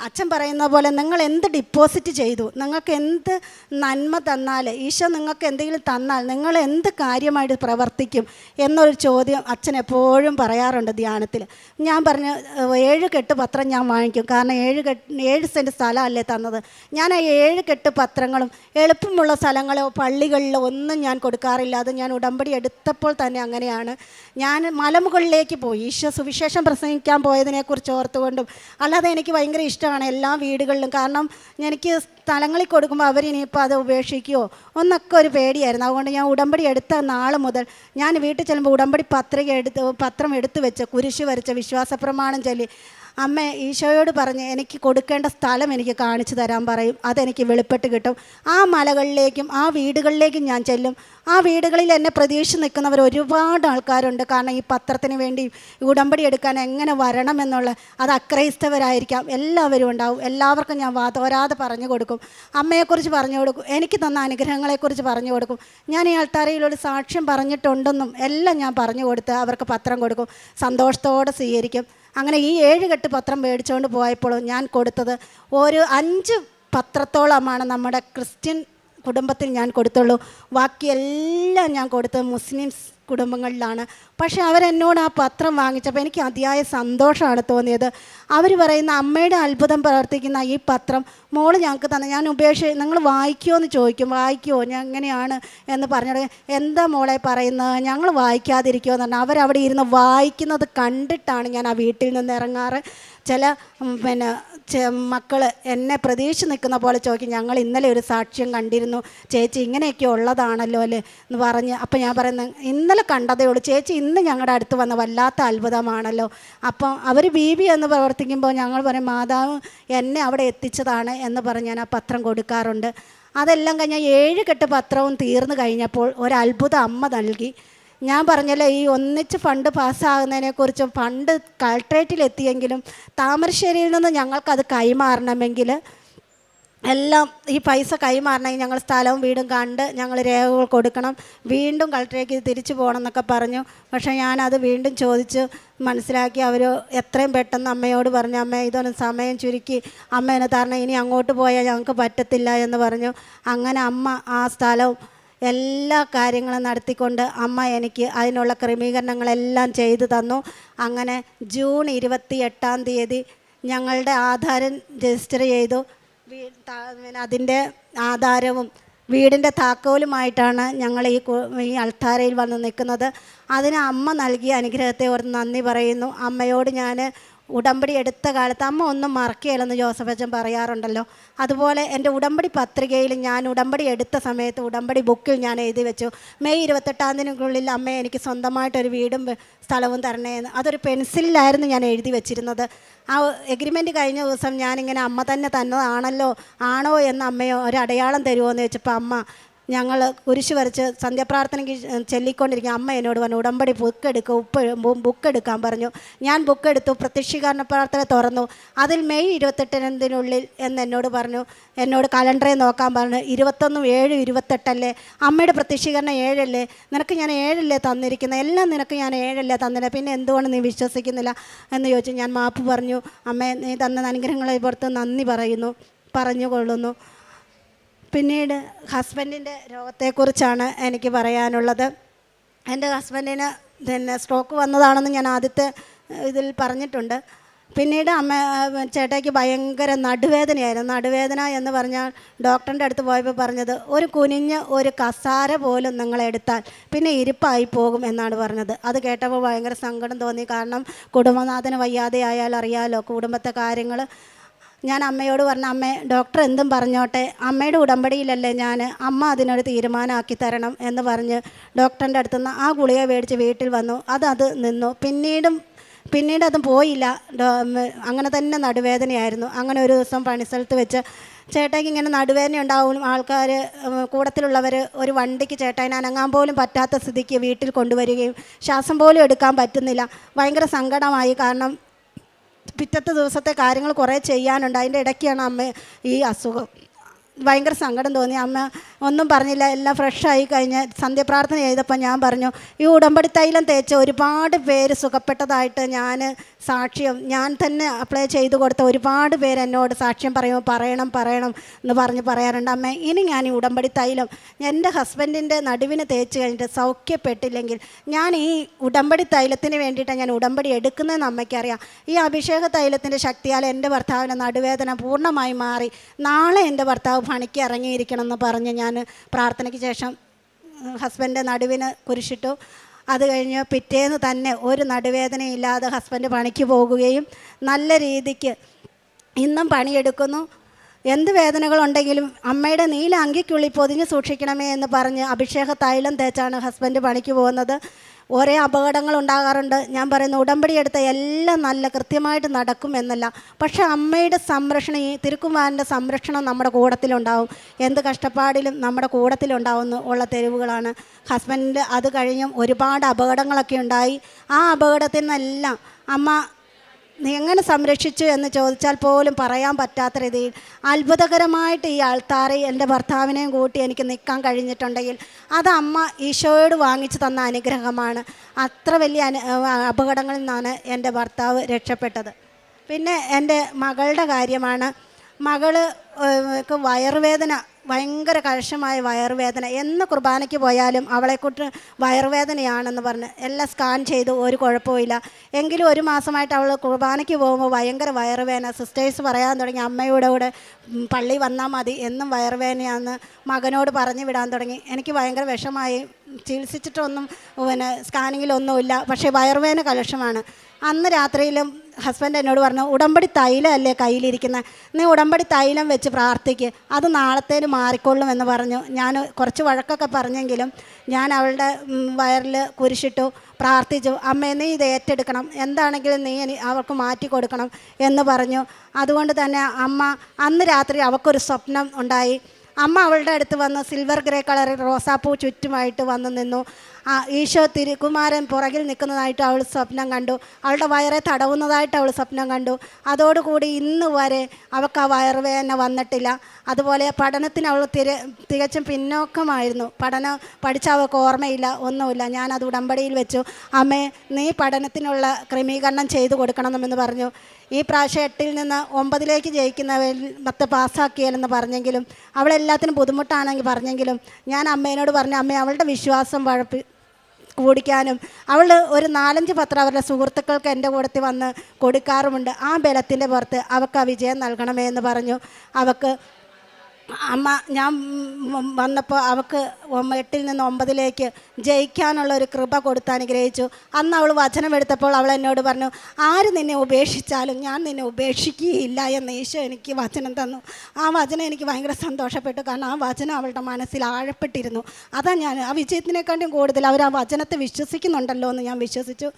അച്ഛൻ പറയുന്ന പോലെ നിങ്ങൾ എന്ത് ഡിപ്പോസിറ്റ് ചെയ്തു? നിങ്ങൾക്ക് എന്ത് നന്മ തന്നാൽ ഈശോ നിങ്ങൾക്ക് എന്തെങ്കിലും തന്നാൽ നിങ്ങൾ എന്ത് കാര്യമായിട്ട് പ്രവർത്തിക്കും എന്നൊരു ചോദ്യം അച്ഛൻ എപ്പോഴും പറയാറുണ്ട് ധ്യാനത്തിൽ. ഞാൻ പറഞ്ഞു ഏഴ് കെട്ട് പത്രം ഞാൻ വാങ്ങിക്കും. കാരണം ഏഴ് കെട്ട് ഏഴ് സെന്റ് സ്ഥലമല്ലേ തന്നത്. ഞാൻ ആ ഏഴ് കെട്ട് പത്രങ്ങളും എളുപ്പമുള്ള സ്ഥലങ്ങളോ പള്ളികളിലോ ഒന്നും ഞാൻ കൊടുക്കാറില്ല. അത് ഞാൻ ഉടമ്പടി എടുത്തപ്പോൾ തന്നെ അങ്ങനെയാണ്. ഞാൻ മലമുകളിലേക്ക് പോയി. ഈശോ സുവിശേഷം പ്രസംഗിക്കാൻ പോയതിനെക്കുറിച്ച് ഓർത്തുകൊണ്ടും അല്ലാതെ എനിക്ക് ഭയങ്കര ഇഷ്ടമാണ് എല്ലാ വീടുകളിലും. കാരണം എനിക്ക് സ്ഥലങ്ങളിൽ കൊടുക്കുമ്പോൾ അവരിനിയിപ്പോൾ അത് ഉപേക്ഷിക്കുമോ ഒന്നൊക്കെ ഒരു പേടിയായിരുന്നു. അതുകൊണ്ട് ഞാൻ ഉടമ്പടി എടുത്ത നാൾ മുതൽ ഞാൻ വീട്ടിൽ ചെല്ലുമ്പോൾ ഉടമ്പടി പത്രിക എടുത്ത് പത്രം എടുത്തു വെച്ച് കുരിശ് വരച്ച വിശ്വാസ പ്രമാണം ചൊല്ലി. അമ്മ ഈശോയോട് പറഞ്ഞ് എനിക്ക് കൊടുക്കേണ്ട സ്ഥലം എനിക്ക് കാണിച്ചു തരാൻ പറയും. അതെനിക്ക് വെളിപ്പെട്ട് കിട്ടും. ആ മലകളിലേക്കും ആ വീടുകളിലേക്കും ഞാൻ ചെല്ലും. ആ വീടുകളിൽ എന്നെ പ്രതീക്ഷിച്ച് നിൽക്കുന്നവർ ഒരുപാട് ആൾക്കാരുണ്ട്. കാരണം ഈ പത്രത്തിന് വേണ്ടി ഉടമ്പടി എടുക്കാൻ എങ്ങനെ വരണം എന്നുള്ള അത് അക്രൈസ്തവരായിരിക്കാം എല്ലാവരും ഉണ്ടാവും. എല്ലാവർക്കും ഞാൻ വാതോരാതെ പറഞ്ഞു കൊടുക്കും. അമ്മയെക്കുറിച്ച് പറഞ്ഞു കൊടുക്കും. എനിക്ക് തന്ന അനുഗ്രഹങ്ങളെക്കുറിച്ച് പറഞ്ഞു കൊടുക്കും. ഞാൻ ഈ ആൾത്താരയിലൊരു സാക്ഷ്യം പറഞ്ഞിട്ടുണ്ടെന്നും എല്ലാം ഞാൻ പറഞ്ഞു കൊടുത്ത് അവർക്ക് പത്രം കൊടുക്കും. സന്തോഷത്തോടെ സ്വീകരിക്കും. അങ്ങനെ ഈ ഏഴ് കെട്ട് പത്രം മേടിച്ചുകൊണ്ട് പോയപ്പോൾ ഞാൻ കൊടുത്തത് ഒരു അഞ്ച് പത്രത്തോളമാണ് നമ്മുടെ ക്രിസ്ത്യൻ കുടുംബത്തിൽ ഞാൻ കൊടുത്തുള്ളൂ. ബാക്കിയെല്ലാം ഞാൻ കൊടുത്തത് മുസ്ലിംസ് കുടുംബങ്ങളിലാണ്. പക്ഷെ അവരെന്നോട് ആ പത്രം വാങ്ങിച്ചപ്പോൾ എനിക്ക് അതിയായ സന്തോഷമാണ് തോന്നിയത്. അവർ പറയുന്ന അമ്മയുടെ അത്ഭുതം പ്രവർത്തിക്കുന്ന ഈ പത്രം മോൾ ഞങ്ങൾക്ക് തന്നെ ഞാൻ ഉപേക്ഷ നിങ്ങൾ വായിക്കുമോ എന്ന് ചോദിക്കും. വായിക്കുമോ ഞാൻ എങ്ങനെയാണ്? എന്ന് പറഞ്ഞു എന്താ മോളെ പറയുന്നത്? ഞങ്ങൾ വായിക്കാതിരിക്കുമോ എന്ന് പറഞ്ഞാൽ അവരവിടെ ഇരുന്ന് വായിക്കുന്നത് കണ്ടിട്ടാണ് ഞാൻ ആ വീട്ടിൽ നിന്ന് ഇറങ്ങാറ്. ചില പിന്നെ മക്കൾ എന്നെ പ്രതീക്ഷിച്ച് നിൽക്കുന്ന പോലെ ചോദിക്കും ഞങ്ങൾ ഇന്നലെ ഒരു സാക്ഷ്യം കണ്ടിരുന്നു. ചേച്ചി ഇങ്ങനെയൊക്കെ ഉള്ളതാണല്ലോ അല്ലേ? എന്ന് പറഞ്ഞ് അപ്പം ഞാൻ പറയുന്നത് ഇന്നലെ കണ്ടതേ ഉള്ളൂ. ചേച്ചി ഇന്ന് ഞങ്ങളുടെ അടുത്ത് വന്ന വല്ലാത്ത അത്ഭുതമാണല്ലോ. അപ്പം അവർ ബി ബി എന്ന് പ്രവർത്തിക്കുമ്പോൾ ഞങ്ങൾ പറയും മാതാവ് എന്നെ അവിടെ എത്തിച്ചതാണ് എന്ന് പറഞ്ഞ് ഞാൻ ആ പത്രം കൊടുക്കാറുണ്ട്. അതെല്ലാം കഴിഞ്ഞാൽ ഏഴ് കെട്ട് പത്രവും തീർന്നു കഴിഞ്ഞപ്പോൾ ഒരു അമ്മ നൽകി. ഞാൻ പറഞ്ഞല്ലോ ഈ ഒന്നിച്ച് ഫണ്ട് പാസ്സാകുന്നതിനെക്കുറിച്ചും ഫണ്ട് കളക്ട്രേറ്റിലെത്തിയെങ്കിലും താമരശ്ശേരിയിൽ നിന്ന് ഞങ്ങൾക്കത് കൈമാറണമെങ്കിൽ എല്ലാം ഈ പൈസ കൈമാറണമെങ്കിൽ ഞങ്ങൾ സ്ഥലവും വീടും കണ്ട് ഞങ്ങൾ രേഖകൾ കൊടുക്കണം. വീണ്ടും കളക്ടറേക്ക് തിരിച്ചു പോകണം എന്നൊക്കെ പറഞ്ഞു. പക്ഷേ ഞാനത് വീണ്ടും ചോദിച്ച് മനസ്സിലാക്കി അവർ എത്രയും പെട്ടെന്ന് അമ്മയോട് പറഞ്ഞു അമ്മ ഇതൊന്ന് സമയം ചുരുക്കി. അമ്മ എന്നെ തരണം ഇനി അങ്ങോട്ട് പോയാൽ ഞങ്ങൾക്ക് പറ്റത്തില്ല എന്ന് പറഞ്ഞു. അങ്ങനെ അമ്മ ആ സ്ഥലവും എല്ലാ കാര്യങ്ങളും നടത്തിക്കൊണ്ട് അമ്മ എനിക്ക് അതിനുള്ള ക്രമീകരണങ്ങളെല്ലാം ചെയ്തു തന്നു. അങ്ങനെ ജൂൺ ഇരുപത്തി എട്ടാം തീയതി ഞങ്ങളുടെ ആധാരം രജിസ്റ്റർ ചെയ്തു. അതിന്റെ ആധാരവും വീടിന്റെ താക്കോലുമായിട്ടാണ് ഞങ്ങൾ ഈ ഈ അൾത്താരയിൽ വന്ന് നിൽക്കുന്നത്. അതിന് അമ്മ നൽകിയ അനുഗ്രഹത്തെ ഓർത്ത് നന്ദി പറയുന്നു. അമ്മയോട് ഞാൻ ഉടമ്പടി എടുത്ത കാലത്ത് അമ്മ ഒന്നും മറക്കുകയില്ലെന്ന് ജോസഫ് അച്ഛൻ പറയാറുണ്ടല്ലോ. അതുപോലെ എന്റെ ഉടമ്പടി പത്രികയിൽ ഞാൻ ഉടമ്പടി എടുത്ത സമയത്ത് ഉടമ്പടി ബുക്കിൽ ഞാൻ എഴുതി വെച്ചു. മെയ് ഇരുപത്തെട്ടാം തീയതിക്കുള്ളിൽ അമ്മ എനിക്ക് സ്വന്തമായിട്ടൊരു വീടും സ്ഥലവും തരണേന്ന് അതൊരു പെൻസിലിലായിരുന്നു ഞാൻ എഴുതി വെച്ചിരുന്നത്. ആ എഗ്രിമെന്റ് കഴിഞ്ഞ ദിവസം ഞാനിങ്ങനെ അമ്മ തന്നെ തന്നതാണല്ലോ ആണോ എന്ന് അമ്മയോ ഒരു അടയാളം തരുമോ എന്ന് ചോദിച്ചപ്പോൾ അമ്മ ഞങ്ങൾ കുരിശ് വരച്ച് സന്ധ്യാപ്രാർത്ഥനയ്ക്ക് ചൊല്ലിക്കൊണ്ടിരിക്കുക അമ്മ എന്നോട് പറഞ്ഞു ഉടമ്പടി ബുക്ക് എടുക്കുക ഉപ്പ് ബുക്ക് എടുക്കാൻ പറഞ്ഞു. ഞാൻ ബുക്ക് എടുത്തു പ്രത്യക്ഷീകരണ പ്രാർത്ഥന തുറന്നു. അതിൽ മെയ് ഇരുപത്തെട്ടിനുള്ളിൽ എന്ന് എന്നോട് പറഞ്ഞു. എന്നോട് കലണ്ടറെ നോക്കാൻ പറഞ്ഞു. ഇരുപത്തൊന്നും ഏഴ് ഇരുപത്തെട്ടല്ലേ? അമ്മയുടെ പ്രത്യക്ഷീകരണം ഏഴല്ലേ? നിനക്ക് ഞാൻ ഏഴല്ലേ തന്നിരിക്കുന്നത്? എല്ലാം നിനക്ക് ഞാൻ ഏഴല്ലേ തന്നില്ല പിന്നെ എന്തുകൊണ്ട് നീ വിശ്വസിക്കുന്നില്ല എന്ന് ചോദിച്ചു. ഞാൻ മാപ്പ് പറഞ്ഞു. അമ്മേ നീ തന്ന അനുഗ്രഹങ്ങളെ പുറത്ത് നന്ദി പറയുന്നു പറഞ്ഞു കൊള്ളുന്നു പിന്നീട് ഹസ്ബൻഡിന്റെ രോഗത്തെക്കുറിച്ചാണ് എനിക്ക് പറയാനുള്ളത്. എന്റെ ഹസ്ബൻഡിന് പിന്നെ സ്ട്രോക്ക് വന്നതാണെന്ന് ഞാൻ ആദ്യത്തെ ഇതിൽ പറഞ്ഞിട്ടുണ്ട്. പിന്നീട് അമ്മ ചേട്ടയ്ക്ക് ഭയങ്കര നടുവേദനയായിരുന്നു. നടുവേദന എന്ന് പറഞ്ഞാൽ ഡോക്ടറിന്റെ അടുത്ത് പോയപ്പോൾ പറഞ്ഞത് ഒരു കുനിഞ്ഞ് ഒരു കസാര പോലും നിങ്ങളെടുത്താൽ പിന്നെ ഇരിപ്പായി പോകും എന്നാണ് പറഞ്ഞത്. അത് കേട്ടപ്പോൾ ഭയങ്കര സങ്കടം തോന്നി. കാരണം കുടുംബനാഥന് വയ്യാതെ ആയാൽ അറിയാലോ കുടുംബത്തെ കാര്യങ്ങൾ ഞാൻ അമ്മയോട് പറഞ്ഞു അമ്മ ഡോക്ടർ എന്തും പറഞ്ഞോട്ടെ അമ്മയുടെ ഉടമ്പടിയിലല്ലേ ഞാൻ അമ്മ അതിനൊരു തീരുമാനമാക്കി തരണം എന്ന് പറഞ്ഞ് ഡോക്ടറിന്റെ അടുത്തുനിന്ന് ആ ഗുളിക മേടിച്ച് വീട്ടിൽ വന്നു. അത് അത് നിന്നു. പിന്നീടും പിന്നീട് അത് പോയില്ല. അങ്ങനെ തന്നെ നടുവേദനയായിരുന്നു. അങ്ങനെ ഒരു ദിവസം പണിസ്ഥലത്ത് വെച്ച് ചേട്ടായിക്ക് ഇങ്ങനെ നടുവേദന ഉണ്ടാവും. ആൾക്കാർ കൂടത്തിലുള്ളവർ ഒരു വണ്ടിക്ക് ചേട്ടായിനെ അനങ്ങാൻ പോലും പറ്റാത്ത സ്ഥിതിക്ക് വീട്ടിൽ കൊണ്ടുവരികയും ശ്വാസം പോലും എടുക്കാൻ പറ്റുന്നില്ല. ഭയങ്കര സങ്കടമായി. കാരണം പിറ്റത്തെ ദിവസത്തെ കാര്യങ്ങൾ കുറേ ചെയ്യാനുണ്ട്. അതിന്റെ ഇടയ്ക്കാണ് അമ്മ ഈ അസുഖം. ഭയങ്കര സങ്കടം തോന്നി. അമ്മ ഒന്നും പറഞ്ഞില്ല. എല്ലാം ഫ്രഷായി കഴിഞ്ഞ് സന്ധ്യപ്രാർത്ഥന ചെയ്തപ്പോൾ ഞാൻ പറഞ്ഞു ഈ ഉടമ്പടി തൈലം തേച്ച് ഒരുപാട് പേര് സുഖപ്പെട്ടതായിട്ട് ഞാൻ സാക്ഷ്യം. ഞാൻ തന്നെ അപ്ലൈ ചെയ്ത് കൊടുത്ത ഒരുപാട് പേര് എന്നോട് സാക്ഷ്യം പറയുമോ പറയണം പറയണം എന്ന് പറഞ്ഞ് പറയാറുണ്ട്. അമ്മ ഇനി ഞാൻ ഈ ഉടമ്പടി തൈലം എന്റെ ഹസ്ബൻഡിന്റെ നടുവിന് തേച്ച് കഴിഞ്ഞിട്ട് സൗഖ്യപ്പെട്ടില്ലെങ്കിൽ ഞാൻ ഈ ഉടമ്പടി തൈലത്തിന് വേണ്ടിയിട്ടാണ് ഞാൻ ഉടമ്പടി എടുക്കുന്നതെന്ന് അമ്മയ്ക്കറിയാം. ഈ അഭിഷേക തൈലത്തിന്റെ ശക്തിയാൽ എന്റെ ഭർത്താവിന്റെ നടുവേദന പൂർണമായി മാറി. നാളെ എന്റെ ഭർത്താവ് പണിക്ക് ഇറങ്ങിയിരിക്കണം എന്ന് പറഞ്ഞ് ഞാൻ പ്രാർത്ഥനയ്ക്ക് ശേഷം ഹസ്ബൻഡ് നടുവിന് കുരിശിട്ടു. അത് കഴിഞ്ഞ് പിറ്റേന്ന് തന്നെ ഒരു നടുവേദനയില്ലാതെ ഹസ്ബൻഡ് പണിക്ക് പോകുകയും നല്ല രീതിക്ക് ഇന്നും പണിയെടുക്കുന്നു. എന്ത് വേദനകളുണ്ടെങ്കിലും അമ്മയുടെ നീല അങ്കിക്കുള്ളിൽ പൊതിഞ്ഞ് സൂക്ഷിക്കണമേ എന്ന് പറഞ്ഞ് അഭിഷേക തൈലം തേച്ചാണ് ഹസ്ബൻഡ് പണിക്ക് പോകുന്നത്. ഒരേ അപകടങ്ങൾ ഉണ്ടാകാറുണ്ട് ഞാൻ പറയുന്ന ഉടമ്പടി എടുത്ത എല്ലാം നല്ല കൃത്യമായിട്ട് നടക്കും എന്നല്ല. പക്ഷേ അമ്മയുടെ സംരക്ഷണം ഈ തിരുക്കുമാരന്റെ സംരക്ഷണം നമ്മുടെ കൂടത്തിലുണ്ടാവും. എന്ത് കഷ്ടപ്പാടിലും നമ്മുടെ കൂടത്തിലുണ്ടാവുന്ന ഉള്ള തെരുവുകളാണ്. ഹസ്ബൻഡിന്റെ അത് കഴിഞ്ഞും ഒരുപാട് അപകടങ്ങളൊക്കെ ഉണ്ടായി. ആ അപകടത്തിൽ നിന്നെല്ലാം അമ്മ നീ എങ്ങനെ സംരക്ഷിച്ചു എന്ന് ചോദിച്ചാൽ പോലും പറയാൻ പറ്റാത്ത രീതിയിൽ അത്ഭുതകരമായിട്ട് ഈ ആൾത്താറി എന്റെ ഭർത്താവിനെയും കൂട്ടി എനിക്ക് നിൽക്കാൻ കഴിഞ്ഞിട്ടുണ്ടെങ്കിൽ അത് അമ്മ ഈശോയോട് വാങ്ങിച്ചു തന്ന അനുഗ്രഹമാണ്. അത്ര വലിയ അനു അപകടങ്ങളിൽ നിന്നാണ് എന്റെ ഭർത്താവ് രക്ഷപ്പെട്ടത്. പിന്നെ എന്റെ മകളുടെ കാര്യമാണ്. മകൾക്ക് വയറുവേദന ഭയങ്കര കഴശമായ വയറുവേദന. എന്ന് കുർബാനയ്ക്ക് പോയാലും അവളെക്കൂട്ട് വയറുവേദനയാണെന്ന് പറഞ്ഞ് എല്ലാം സ്കാൻ ചെയ്തു ഒരു കുഴപ്പമില്ല എങ്കിലും ഒരു മാസമായിട്ട് അവൾ കുർബാനയ്ക്ക് പോകുമ്പോൾ ഭയങ്കര വയറുവേദന. സിസ്റ്റേഴ്സ് പറയാൻ തുടങ്ങി അമ്മയുടെ കൂടെ പള്ളി വന്നാൽ മതി എന്നും വയറുവേദനയാണെന്ന് മകനോട് പറഞ്ഞു വിടാൻ തുടങ്ങി. എനിക്ക് ഭയങ്കര വിഷമായി. ചികിത്സിച്ചിട്ടൊന്നും പിന്നെ സ്കാനിങ്ങിലൊന്നുമില്ല പക്ഷേ വയറുവേദന കലക്ഷമാണ് അന്ന് രാത്രിയിലും ഹസ്ബൻഡ് എന്നോട് പറഞ്ഞു ഉടമ്പടി തൈലം അല്ലേ കയ്യിലിരിക്കുന്നത് നീ ഉടമ്പടി തൈലം വെച്ച് പ്രാർത്ഥിക്ക്. അത് നാളത്തേന് മാറിക്കൊള്ളും എന്ന് പറഞ്ഞു. ഞാൻ കുറച്ച് വഴക്കൊക്കെ പറഞ്ഞെങ്കിലും ഞാൻ അവളുടെ വയറിൽ കുരിശിട്ടു പ്രാർത്ഥിച്ചു. അമ്മേ നീ ഇത് ഏറ്റെടുക്കണം. എന്താണെങ്കിലും നീ അവൾക്ക് മാറ്റി കൊടുക്കണം എന്ന് പറഞ്ഞു. അതുകൊണ്ട് തന്നെ അമ്മ അന്ന് രാത്രി അവൾക്കൊരു സ്വപ്നം ഉണ്ടായി. അമ്മ അവളുടെ അടുത്ത് വന്ന് സിൽവർ ഗ്രേ കളറിൽ റോസാപ്പൂ ചുറ്റുമായിട്ട് വന്ന് നിന്നു. ആ ഈശോ തിരുക്കുമാരൻ പുറകിൽ നിൽക്കുന്നതായിട്ട് അവൾ സ്വപ്നം കണ്ടു. അവളുടെ വയറെ തടവുന്നതായിട്ട് അവൾ സ്വപ്നം കണ്ടു. അതോടുകൂടി ഇന്ന് വരെ അവൾക്ക് ആ വയറുവേദന വന്നിട്ടില്ല. അതുപോലെ പഠനത്തിന് അവൾ തിര തികച്ചും പിന്നോക്കമായിരുന്നു. പഠനം പഠിച്ച അവൾക്ക് ഓർമ്മയില്ല ഒന്നുമില്ല. ഞാനത് ഉടമ്പടിയിൽ വെച്ചു. അമ്മേ നീ പഠനത്തിനുള്ള ക്രമീകരണം ചെയ്തു കൊടുക്കണമെന്ന് പറഞ്ഞു. ഈ പ്രാവശ്യം എട്ടിൽ നിന്ന് ഒമ്പതിലേക്ക് ജയിക്കുന്നവരിൽ പത്ത് പാസ്സാക്കിയാലെന്ന് പറഞ്ഞെങ്കിലും അവളെല്ലാത്തിനും ബുദ്ധിമുട്ടാണെങ്കിൽ പറഞ്ഞെങ്കിലും ഞാൻ അമ്മേനോട് പറഞ്ഞു അമ്മ അവളുടെ വിശ്വാസം വഴപ്പി കൂടിക്കാനും അവൾ ഒരു നാലഞ്ച് പത്രം അവരുടെ സുഹൃത്തുക്കൾക്ക് എന്റെ കൂടത്തിൽ വന്ന് കൊടുക്കാറുമുണ്ട്. ആ ബലത്തിന്റെ പുറത്ത് അവൾക്ക് ആ വിജയം നൽകണമേ എന്ന് പറഞ്ഞു. അവൾക്ക് അമ്മ ഞാൻ വന്നപ്പോൾ അവൾക്ക് എട്ടിൽ നിന്ന് ഒമ്പതിലേക്ക് ജയിക്കാനുള്ള ഒരു കൃപ കൊടുത്ത് അനുഗ്രഹിച്ചു. അന്ന് അവൾ വചനം എടുത്തപ്പോൾ അവൾ എന്നോട് പറഞ്ഞു ആര് നിന്നെ ഉപേക്ഷിച്ചാലും ഞാൻ നിന്നെ ഉപേക്ഷിക്കുകയില്ല എന്ന് ഈശോ എനിക്ക് വചനം തന്നു. ആ വചനം എനിക്ക് ഭയങ്കര സന്തോഷപ്പെട്ടു. കാരണം ആ വചനം അവളുടെ മനസ്സിൽ ആഴപ്പെട്ടിരുന്നു. അതാ ഞാൻ ആ വിജയത്തിനെക്കാട്ടും കൂടുതൽ അവർ ആ വചനത്തെ വിശ്വസിക്കുന്നുണ്ടല്ലോ എന്ന് ഞാൻ വിശ്വസിച്ചു.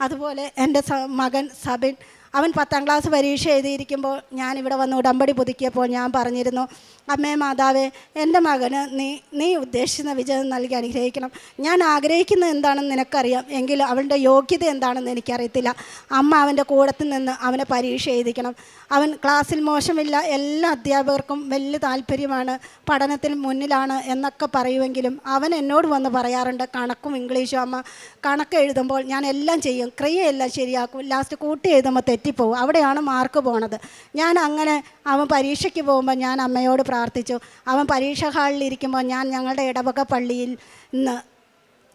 അതുപോലെ എന്റെ മകൻ സബിൻ അവൻ പത്താം ക്ലാസ് പരീക്ഷ എഴുതിയിരിക്കുമ്പോൾ ഞാൻ ഇവിടെ വന്ന് ഉടമ്പടി പുതുക്കിയപ്പോൾ ഞാൻ പറഞ്ഞിരുന്നു അമ്മേ മാതാവേ എന്റെ മകന് നീ നീ ഉദ്ദേശിക്കുന്ന വിജയം നൽകി അനുഗ്രഹിക്കണം. ഞാൻ ആഗ്രഹിക്കുന്നത് എന്താണെന്ന് നിനക്കറിയാം എങ്കിലും അവന്റെ യോഗ്യത എന്താണെന്ന് എനിക്കറിയത്തില്ല. അമ്മ അവന്റെ കൂടത്തിൽ നിന്ന് അവനെ പരീക്ഷ എഴുതിക്കണം. അവൻ ക്ലാസ്സിൽ മോശമില്ല എല്ലാ അധ്യാപകർക്കും വലിയ താല്പര്യമാണ് പഠനത്തിൽ മുന്നിലാണ് എന്നൊക്കെ പറയുമെങ്കിലും അവൻ എന്നോട് വന്ന് പറയാറുണ്ട് കണക്കും ഇംഗ്ലീഷും അമ്മ. കണക്ക് എഴുതുമ്പോൾ ഞാൻ എല്ലാം ചെയ്യും ക്രിയയെല്ലാം ശരിയാക്കും. ലാസ്റ്റ് കൂട്ടി എഴുതുമ്പോൾ തെറ്റിപ്പോവും. അവിടെയാണ് മാർക്ക് പോണത്. ഞാൻ അങ്ങനെ അവൻ പരീക്ഷയ്ക്ക് പോകുമ്പോൾ ഞാൻ അമ്മയോട് പ്രാർത്ഥിച്ചു. അവൻ പരീക്ഷ ഹാളിൽ ഇരിക്കുമ്പോൾ ഞാൻ ഞങ്ങളുടെ ഇടവക പള്ളിയിൽ നിന്ന്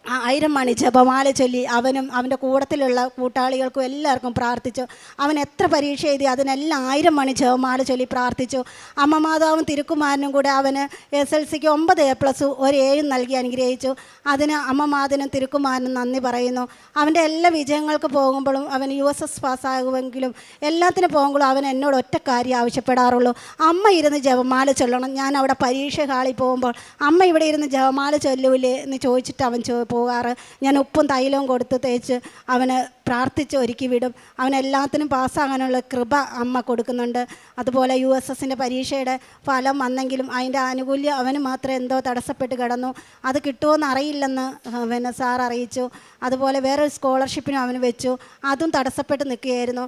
ആയിരം മണി ജപമാല ചൊല്ലി അവനും അവന്റെ കൂട്ടത്തിലുള്ള കൂട്ടാളികൾക്കും എല്ലാവർക്കും പ്രാർത്ഥിച്ചു. അവൻ എത്ര പരീക്ഷ എഴുതി അതിനെല്ലാം ആയിരം മണി ജപമാല ചൊല്ലി പ്രാർത്ഥിച്ചു. അമ്മ മാതാവും തിരുക്കുമാരനും കൂടെ അവന് എസ് എൽ സിക്ക് ഒമ്പത് എ പ്ലസ് ഒരു ഏഴും നൽകി അനുഗ്രഹിച്ചു. അതിന് അമ്മ മാതനും തിരുക്കുമാരനും നന്ദി പറയുന്നു. അവന്റെ എല്ലാ വിജയങ്ങൾക്ക് പോകുമ്പോഴും അവൻ യു എസ് എസ് പാസ്സാകുമെങ്കിലും എല്ലാത്തിനും പോകുമ്പോഴും അവൻ എന്നോട് ഒറ്റ കാര്യം ആവശ്യപ്പെടാറുള്ളൂ. അമ്മ ഇരുന്ന് ജപമാല ചൊല്ലണം. ഞാൻ അവിടെ പരീക്ഷ ഹാളിൽ പോകുമ്പോൾ അമ്മ ഇവിടെ ഇരുന്ന് ജപമാല ചൊല്ലൂലേ എന്ന് ചോദിച്ചിട്ട് അവൻ ചോ പോകാറ്. ഞാൻ ഉപ്പും തൈലവും കൊടുത്ത് തേച്ച് അവന് പ്രാർത്ഥിച്ച് ഒരുക്കി വിടും. അവനെല്ലാത്തിനും പാസ്സാകാനുള്ള കൃപ അമ്മ കൊടുക്കുന്നുണ്ട്. അതുപോലെ യു എസ് എസിന്റെ പരീക്ഷയുടെ ഫലം വന്നെങ്കിലും അതിന്റെ ആനുകൂല്യം അവന് മാത്രം എന്തോ തടസ്സപ്പെട്ട് കിടന്നു. അത് കിട്ടുമോ അറിയില്ലെന്ന് പിന്നെ സാർ അറിയിച്ചു. അതുപോലെ വേറൊരു സ്കോളർഷിപ്പിനും അവന് വെച്ചു. അതും തടസ്സപ്പെട്ട് നിൽക്കുകയായിരുന്നു.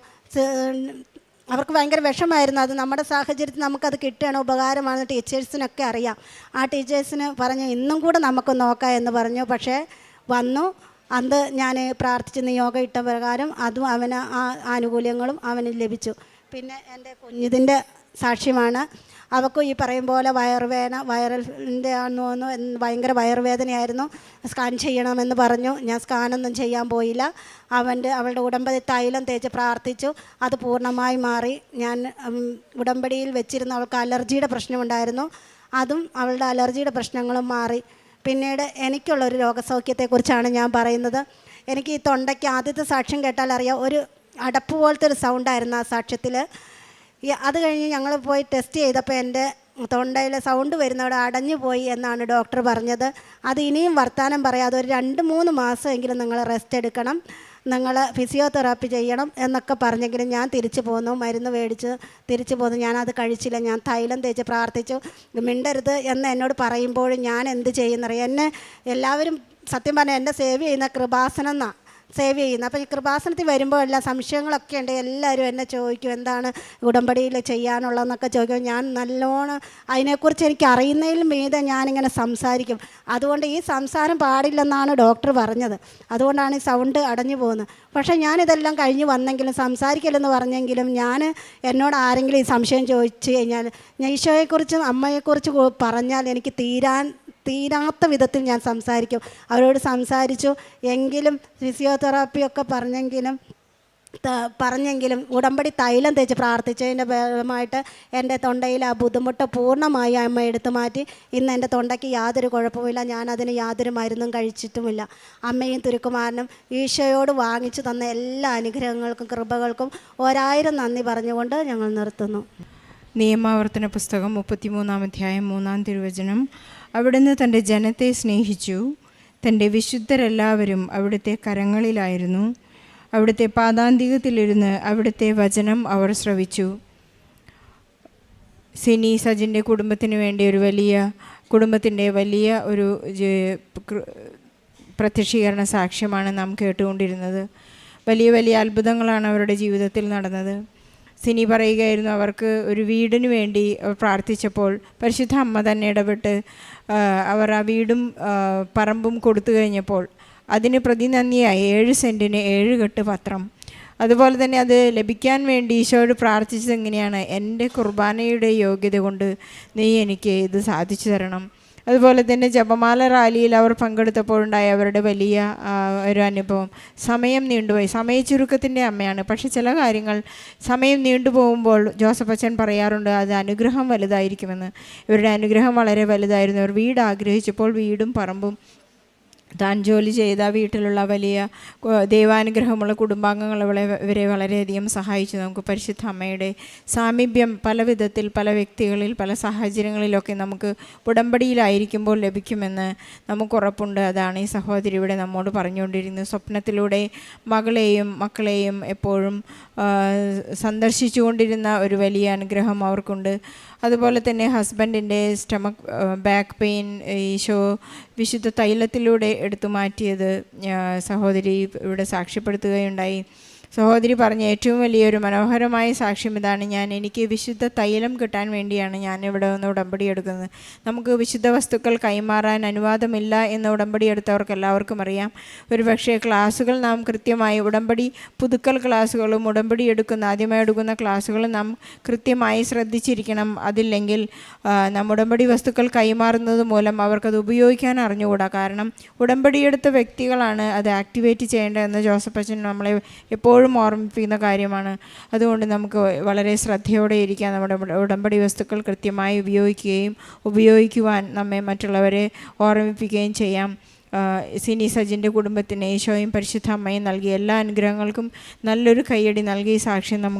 അവർക്ക് ഭയങ്കര വിഷമായിരുന്നു. അത് നമ്മുടെ സാഹചര്യത്തിൽ നമുക്കത് കിട്ടുകയാണ്? ഉപകാരമാണ്? ടീച്ചേഴ്സിനൊക്കെ അറിയാം. ആ ടീച്ചേഴ്സിന് പറഞ്ഞു ഇന്നും കൂടെ നമുക്ക് നോക്കാം എന്ന് പറഞ്ഞു. പക്ഷേ വന്നു. അന്ന് ഞാൻ പ്രാർത്ഥിച്ച് നിയോഗം ഇട്ട പ്രകാരം അതും അവന് ആ ആനുകൂല്യങ്ങളും അവന് ലഭിച്ചു. പിന്നെ എന്റെ കുഞ്ഞിതിന്റെ സാക്ഷ്യമാണ്. അവക്കും ഈ പറയും പോലെ വയറുവേദന വയറിന്റെ ആണെന്ന് ഭയങ്കര വയറുവേദനയായിരുന്നു. സ്കാൻ ചെയ്യണമെന്ന് പറഞ്ഞു. ഞാൻ സ്കാനൊന്നും ചെയ്യാൻ പോയില്ല. അവന്റെ അവളുടെ ഉടമ്പടി തൈലം തേച്ച് പ്രാർത്ഥിച്ചു. അത് പൂർണമായി മാറി. ഞാൻ ഉടമ്പടിയിൽ വെച്ചിരുന്ന അവൾക്ക് അലർജിയുടെ പ്രശ്നമുണ്ടായിരുന്നു. അതും അവളുടെ അലർജിയുടെ പ്രശ്നങ്ങളും മാറി. പിന്നീട് എനിക്കുള്ളൊരു രോഗസൗഖ്യത്തെക്കുറിച്ചാണ് ഞാൻ പറയുന്നത്. എനിക്ക് ഈ തൊണ്ടയ്ക്ക് ആദ്യത്തെ സാക്ഷ്യം കേട്ടാൽ അറിയാം. ഒരു അടപ്പ് പോലത്തെ ഒരു സൗണ്ടായിരുന്നു ആ സാക്ഷ്യത്തിൽ അത് കഴിഞ്ഞ് ഞങ്ങൾ പോയി ടെസ്റ്റ് ചെയ്തപ്പോൾ എന്റെ തൊണ്ടയിൽ സൗണ്ട് വരുന്നവിടെ അടഞ്ഞു പോയി എന്നാണ് ഡോക്ടർ പറഞ്ഞത്. അത് ഇനിയും വർത്തമാനം പറയാതെ ഒരു രണ്ട് മൂന്ന് മാസമെങ്കിലും നിങ്ങൾ റെസ്റ്റ് എടുക്കണം. നിങ്ങൾ ഫിസിയോതെറാപ്പി ചെയ്യണം എന്നൊക്കെ പറഞ്ഞെങ്കിലും ഞാൻ തിരിച്ചു പോന്നു. മരുന്ന് മേടിച്ച് തിരിച്ചു പോന്നു. ഞാനത് കഴിച്ചില്ല. ഞാൻ തൈലം തേച്ച് പ്രാർത്ഥിച്ചു. മിണ്ടരുത് എന്ന് എന്നോട് പറയുമ്പോഴും ഞാൻ എന്ത് ചെയ്യുന്നറിയാം? എന്നെ എല്ലാവരും സത്യം പറഞ്ഞാൽ എന്നെ സേവ് ചെയ്യുന്ന കൃപാസനം എന്നാണ് സേവ് ചെയ്യുന്നത് അപ്പോൾ ഈ കൃപാസനത്തിൽ വരുമ്പോൾ എല്ലാ സംശയങ്ങളൊക്കെ ഉണ്ട്. എല്ലാവരും എന്നെ ചോദിക്കും എന്താണ് ഉടമ്പടിയിൽ ചെയ്യാനുള്ളതെന്നൊക്കെ ചോദിക്കും. ഞാൻ നല്ലോണം അതിനെക്കുറിച്ച് എനിക്ക് അറിയുന്നതിലും മീതെ ഞാനിങ്ങനെ സംസാരിക്കും. അതുകൊണ്ട് ഈ സംസാരം പാടില്ലെന്നാണ് ഡോക്ടർ പറഞ്ഞത്. അതുകൊണ്ടാണ് ഈ സൗണ്ട് അടഞ്ഞു പോകുന്നത്. പക്ഷേ ഞാനിതെല്ലാം കഴിഞ്ഞ് വന്നെങ്കിലും സംസാരിക്കില്ലെന്ന് പറഞ്ഞെങ്കിലും ഞാൻ എന്നോട് ആരെങ്കിലും ഈ സംശയം ചോദിച്ചു കഴിഞ്ഞാൽ ഞാൻ ഈശോയെക്കുറിച്ചും അമ്മയെക്കുറിച്ച് പറഞ്ഞാൽ എനിക്ക് തീരാൻ തീരാത്ത വിധത്തിൽ ഞാൻ സംസാരിക്കും. അവരോട് സംസാരിച്ചു. എങ്കിലും ഫിസിയോതെറാപ്പി ഒക്കെ പറഞ്ഞെങ്കിലും പറഞ്ഞെങ്കിലും ഉടമ്പടി തൈലം തേച്ച് പ്രാർത്ഥിച്ചതിന്റെ ഫലമായിട്ട് എന്റെ തൊണ്ടയിൽ ആ ബുദ്ധിമുട്ട് പൂർണമായി അമ്മ എടുത്തു മാറ്റി. ഇന്ന് എന്റെ തൊണ്ടയ്ക്ക് യാതൊരു കുഴപ്പമില്ല ഞാനതിന് യാതൊരു മരുന്നും കഴിച്ചിട്ടുമില്ല. അമ്മയും തിരുക്കുമാരനും ഈശോയോട് വാങ്ങിച്ചു തന്ന എല്ലാ അനുഗ്രഹങ്ങൾക്കും കൃപകൾക്കും ഒരായിരം നന്ദി പറഞ്ഞുകൊണ്ട് ഞങ്ങൾ നിർത്തുന്നു. നിയമാവർത്തന പുസ്തകം മുപ്പത്തിമൂന്നാം അധ്യായം മൂന്നാം തിരുവചനം. അവിടുന്ന് തന്റെ ജനത്തെ സ്നേഹിച്ചു. തന്റെ വിശുദ്ധരെല്ലാവരും അവിടുത്തെ കരങ്ങളിലായിരുന്നു. അവിടുത്തെ പാതാന്തികത്തിലിരുന്ന് അവിടുത്തെ വചനം അവർ ശ്രവിച്ചു. സിനി സജിന്റെ കുടുംബത്തിന് വേണ്ടി ഒരു വലിയ കുടുംബത്തിന്റെ വലിയ ഒരു പ്രത്യക്ഷീകരണ സാക്ഷ്യമാണ് നാം കേട്ടുകൊണ്ടിരുന്നത്. വലിയ വലിയ അത്ഭുതങ്ങളാണ് അവരുടെ ജീവിതത്തിൽ നടന്നത്. സിനി പറയുകയായിരുന്നു അവർക്ക് ഒരു വീടിന് വേണ്ടി പ്രാർത്ഥിച്ചപ്പോൾ പരിശുദ്ധ അമ്മ തന്നെ ഇടപെട്ട് അവർ ആ വീടും പറമ്പും കൊടുത്തു കഴിഞ്ഞപ്പോൾ അതിന് പ്രതിനന്ദിയായി ഏഴ് സെന്റിന് ഏഴ് കെട്ട് പത്രം. അതുപോലെ തന്നെ അത് ലഭിക്കാൻ വേണ്ടി ഈശോയോട് പ്രാർത്ഥിച്ചത് എങ്ങനെയാണ്? എന്റെ കുർബാനയുടെ യോഗ്യത കൊണ്ട് നീ എനിക്ക് ഇത് സാധിച്ചു തരണം. അതുപോലെ തന്നെ ജപമാല റാലിയിൽ അവർ പങ്കെടുത്തപ്പോഴുണ്ടായ അവരുടെ വലിയ ഒരു അനുഭവം. സമയം നീണ്ടുപോയി. സമയ ചുരുക്കത്തിന്റെ അമ്മയാണ്. പക്ഷേ ചില കാര്യങ്ങൾ സമയം നീണ്ടുപോകുമ്പോൾ ജോസഫ് അച്ഛൻ പറയാറുണ്ട് അത് അനുഗ്രഹം വലുതായിരിക്കുമെന്ന്. ഇവരുടെ അനുഗ്രഹം വളരെ വലുതായിരുന്നു. അവർ വീട് ആഗ്രഹിച്ചപ്പോൾ വീടും പറമ്പും താൻ ജോലി ചെയ്ത വീട്ടിലുള്ള വലിയ ദൈവാനുഗ്രഹമുള്ള കുടുംബാംഗങ്ങൾ ഇവളെ ഇവരെ വളരെയധികം സഹായിച്ചു. നമുക്ക് പരിശുദ്ധ അമ്മയുടെ സാമീപ്യം പല വിധത്തിൽ പല വ്യക്തികളിൽ പല സാഹചര്യങ്ങളിലൊക്കെ നമുക്ക് ഉടമ്പടിയിലായിരിക്കുമ്പോൾ ലഭിക്കുമെന്ന് നമുക്ക് ഉറപ്പുണ്ട്. അതാണ് ഈ സഹോദരി ഇവിടെ നമ്മോട് പറഞ്ഞുകൊണ്ടിരുന്നത് സ്വപ്നത്തിലൂടെ മകളെയും മക്കളെയും എപ്പോഴും സന്ദർശിച്ചുകൊണ്ടിരുന്ന ഒരു വലിയ അനുഗ്രഹം അവർക്കുണ്ട്. അതുപോലെ തന്നെ ഹസ്ബൻഡിന്റെ സ്റ്റമക്ക് ബാക്ക് പെയിൻ ഈശോ വിശുദ്ധ തൈലത്തിലൂടെ എടുത്തു മാറ്റിയത് സഹോദരി ഇവിടെ സാക്ഷ്യപ്പെടുത്തുകയുണ്ടായി. സഹോദരി പറഞ്ഞ ഏറ്റവും വലിയൊരു മനോഹരമായ സാക്ഷ്യം ഇതാണ് ഞാൻ. എനിക്ക് വിശുദ്ധ തൈലം കിട്ടാൻ വേണ്ടിയാണ് ഞാൻ ഇവിടെ നിന്ന് ഉടമ്പടി എടുക്കുന്നത്. നമുക്ക് വിശുദ്ധ വസ്തുക്കൾ കൈമാറാൻ അനുവാദമില്ല എന്ന് ഉടമ്പടി എടുത്തവർക്ക് എല്ലാവർക്കും അറിയാം. ഒരു പക്ഷേ ക്ലാസ്സുകൾ നാം കൃത്യമായി ഉടമ്പടി പുതുക്കൽ ക്ലാസ്സുകളും ഉടമ്പടി എടുക്കുന്ന ആദ്യമായി എടുക്കുന്ന ക്ലാസ്സുകളും നാം കൃത്യമായി ശ്രദ്ധിച്ചിരിക്കണം. അതില്ലെങ്കിൽ നാം ഉടമ്പടി വസ്തുക്കൾ കൈമാറുന്നത് മൂലം അവർക്കത് ഉപയോഗിക്കാൻ അറിഞ്ഞുകൂടാ. കാരണം ഉടമ്പടിയെടുത്ത വ്യക്തികളാണ് അത് ആക്ടിവേറ്റ് ചെയ്യേണ്ടതെന്ന് ജോസഫ് അച്ഛൻ നമ്മളെ എപ്പോഴും ഓർമ്മിപ്പിക്കുന്ന കാര്യമാണ്. അതുകൊണ്ട് നമുക്ക് വളരെ ശ്രദ്ധയോടെ ഇരിക്കാൻ നമ്മുടെ ഉട- ഉടമ്പടി വസ്തുക്കൾ കൃത്യമായി ഉപയോഗിക്കുകയും ഉപയോഗിക്കുവാൻ നമ്മെ മറ്റുള്ളവരെ ഓർമ്മിപ്പിക്കുകയും ചെയ്യാം. സിനി സജിന്റെ കുടുംബത്തിന് ഈശോയും പരിശുദ്ധ അമ്മയും നൽകിയ എല്ലാ അനുഗ്രഹങ്ങൾക്കും നല്ലൊരു കൈയടി നൽകി സാക്ഷ്യം നമുക്ക്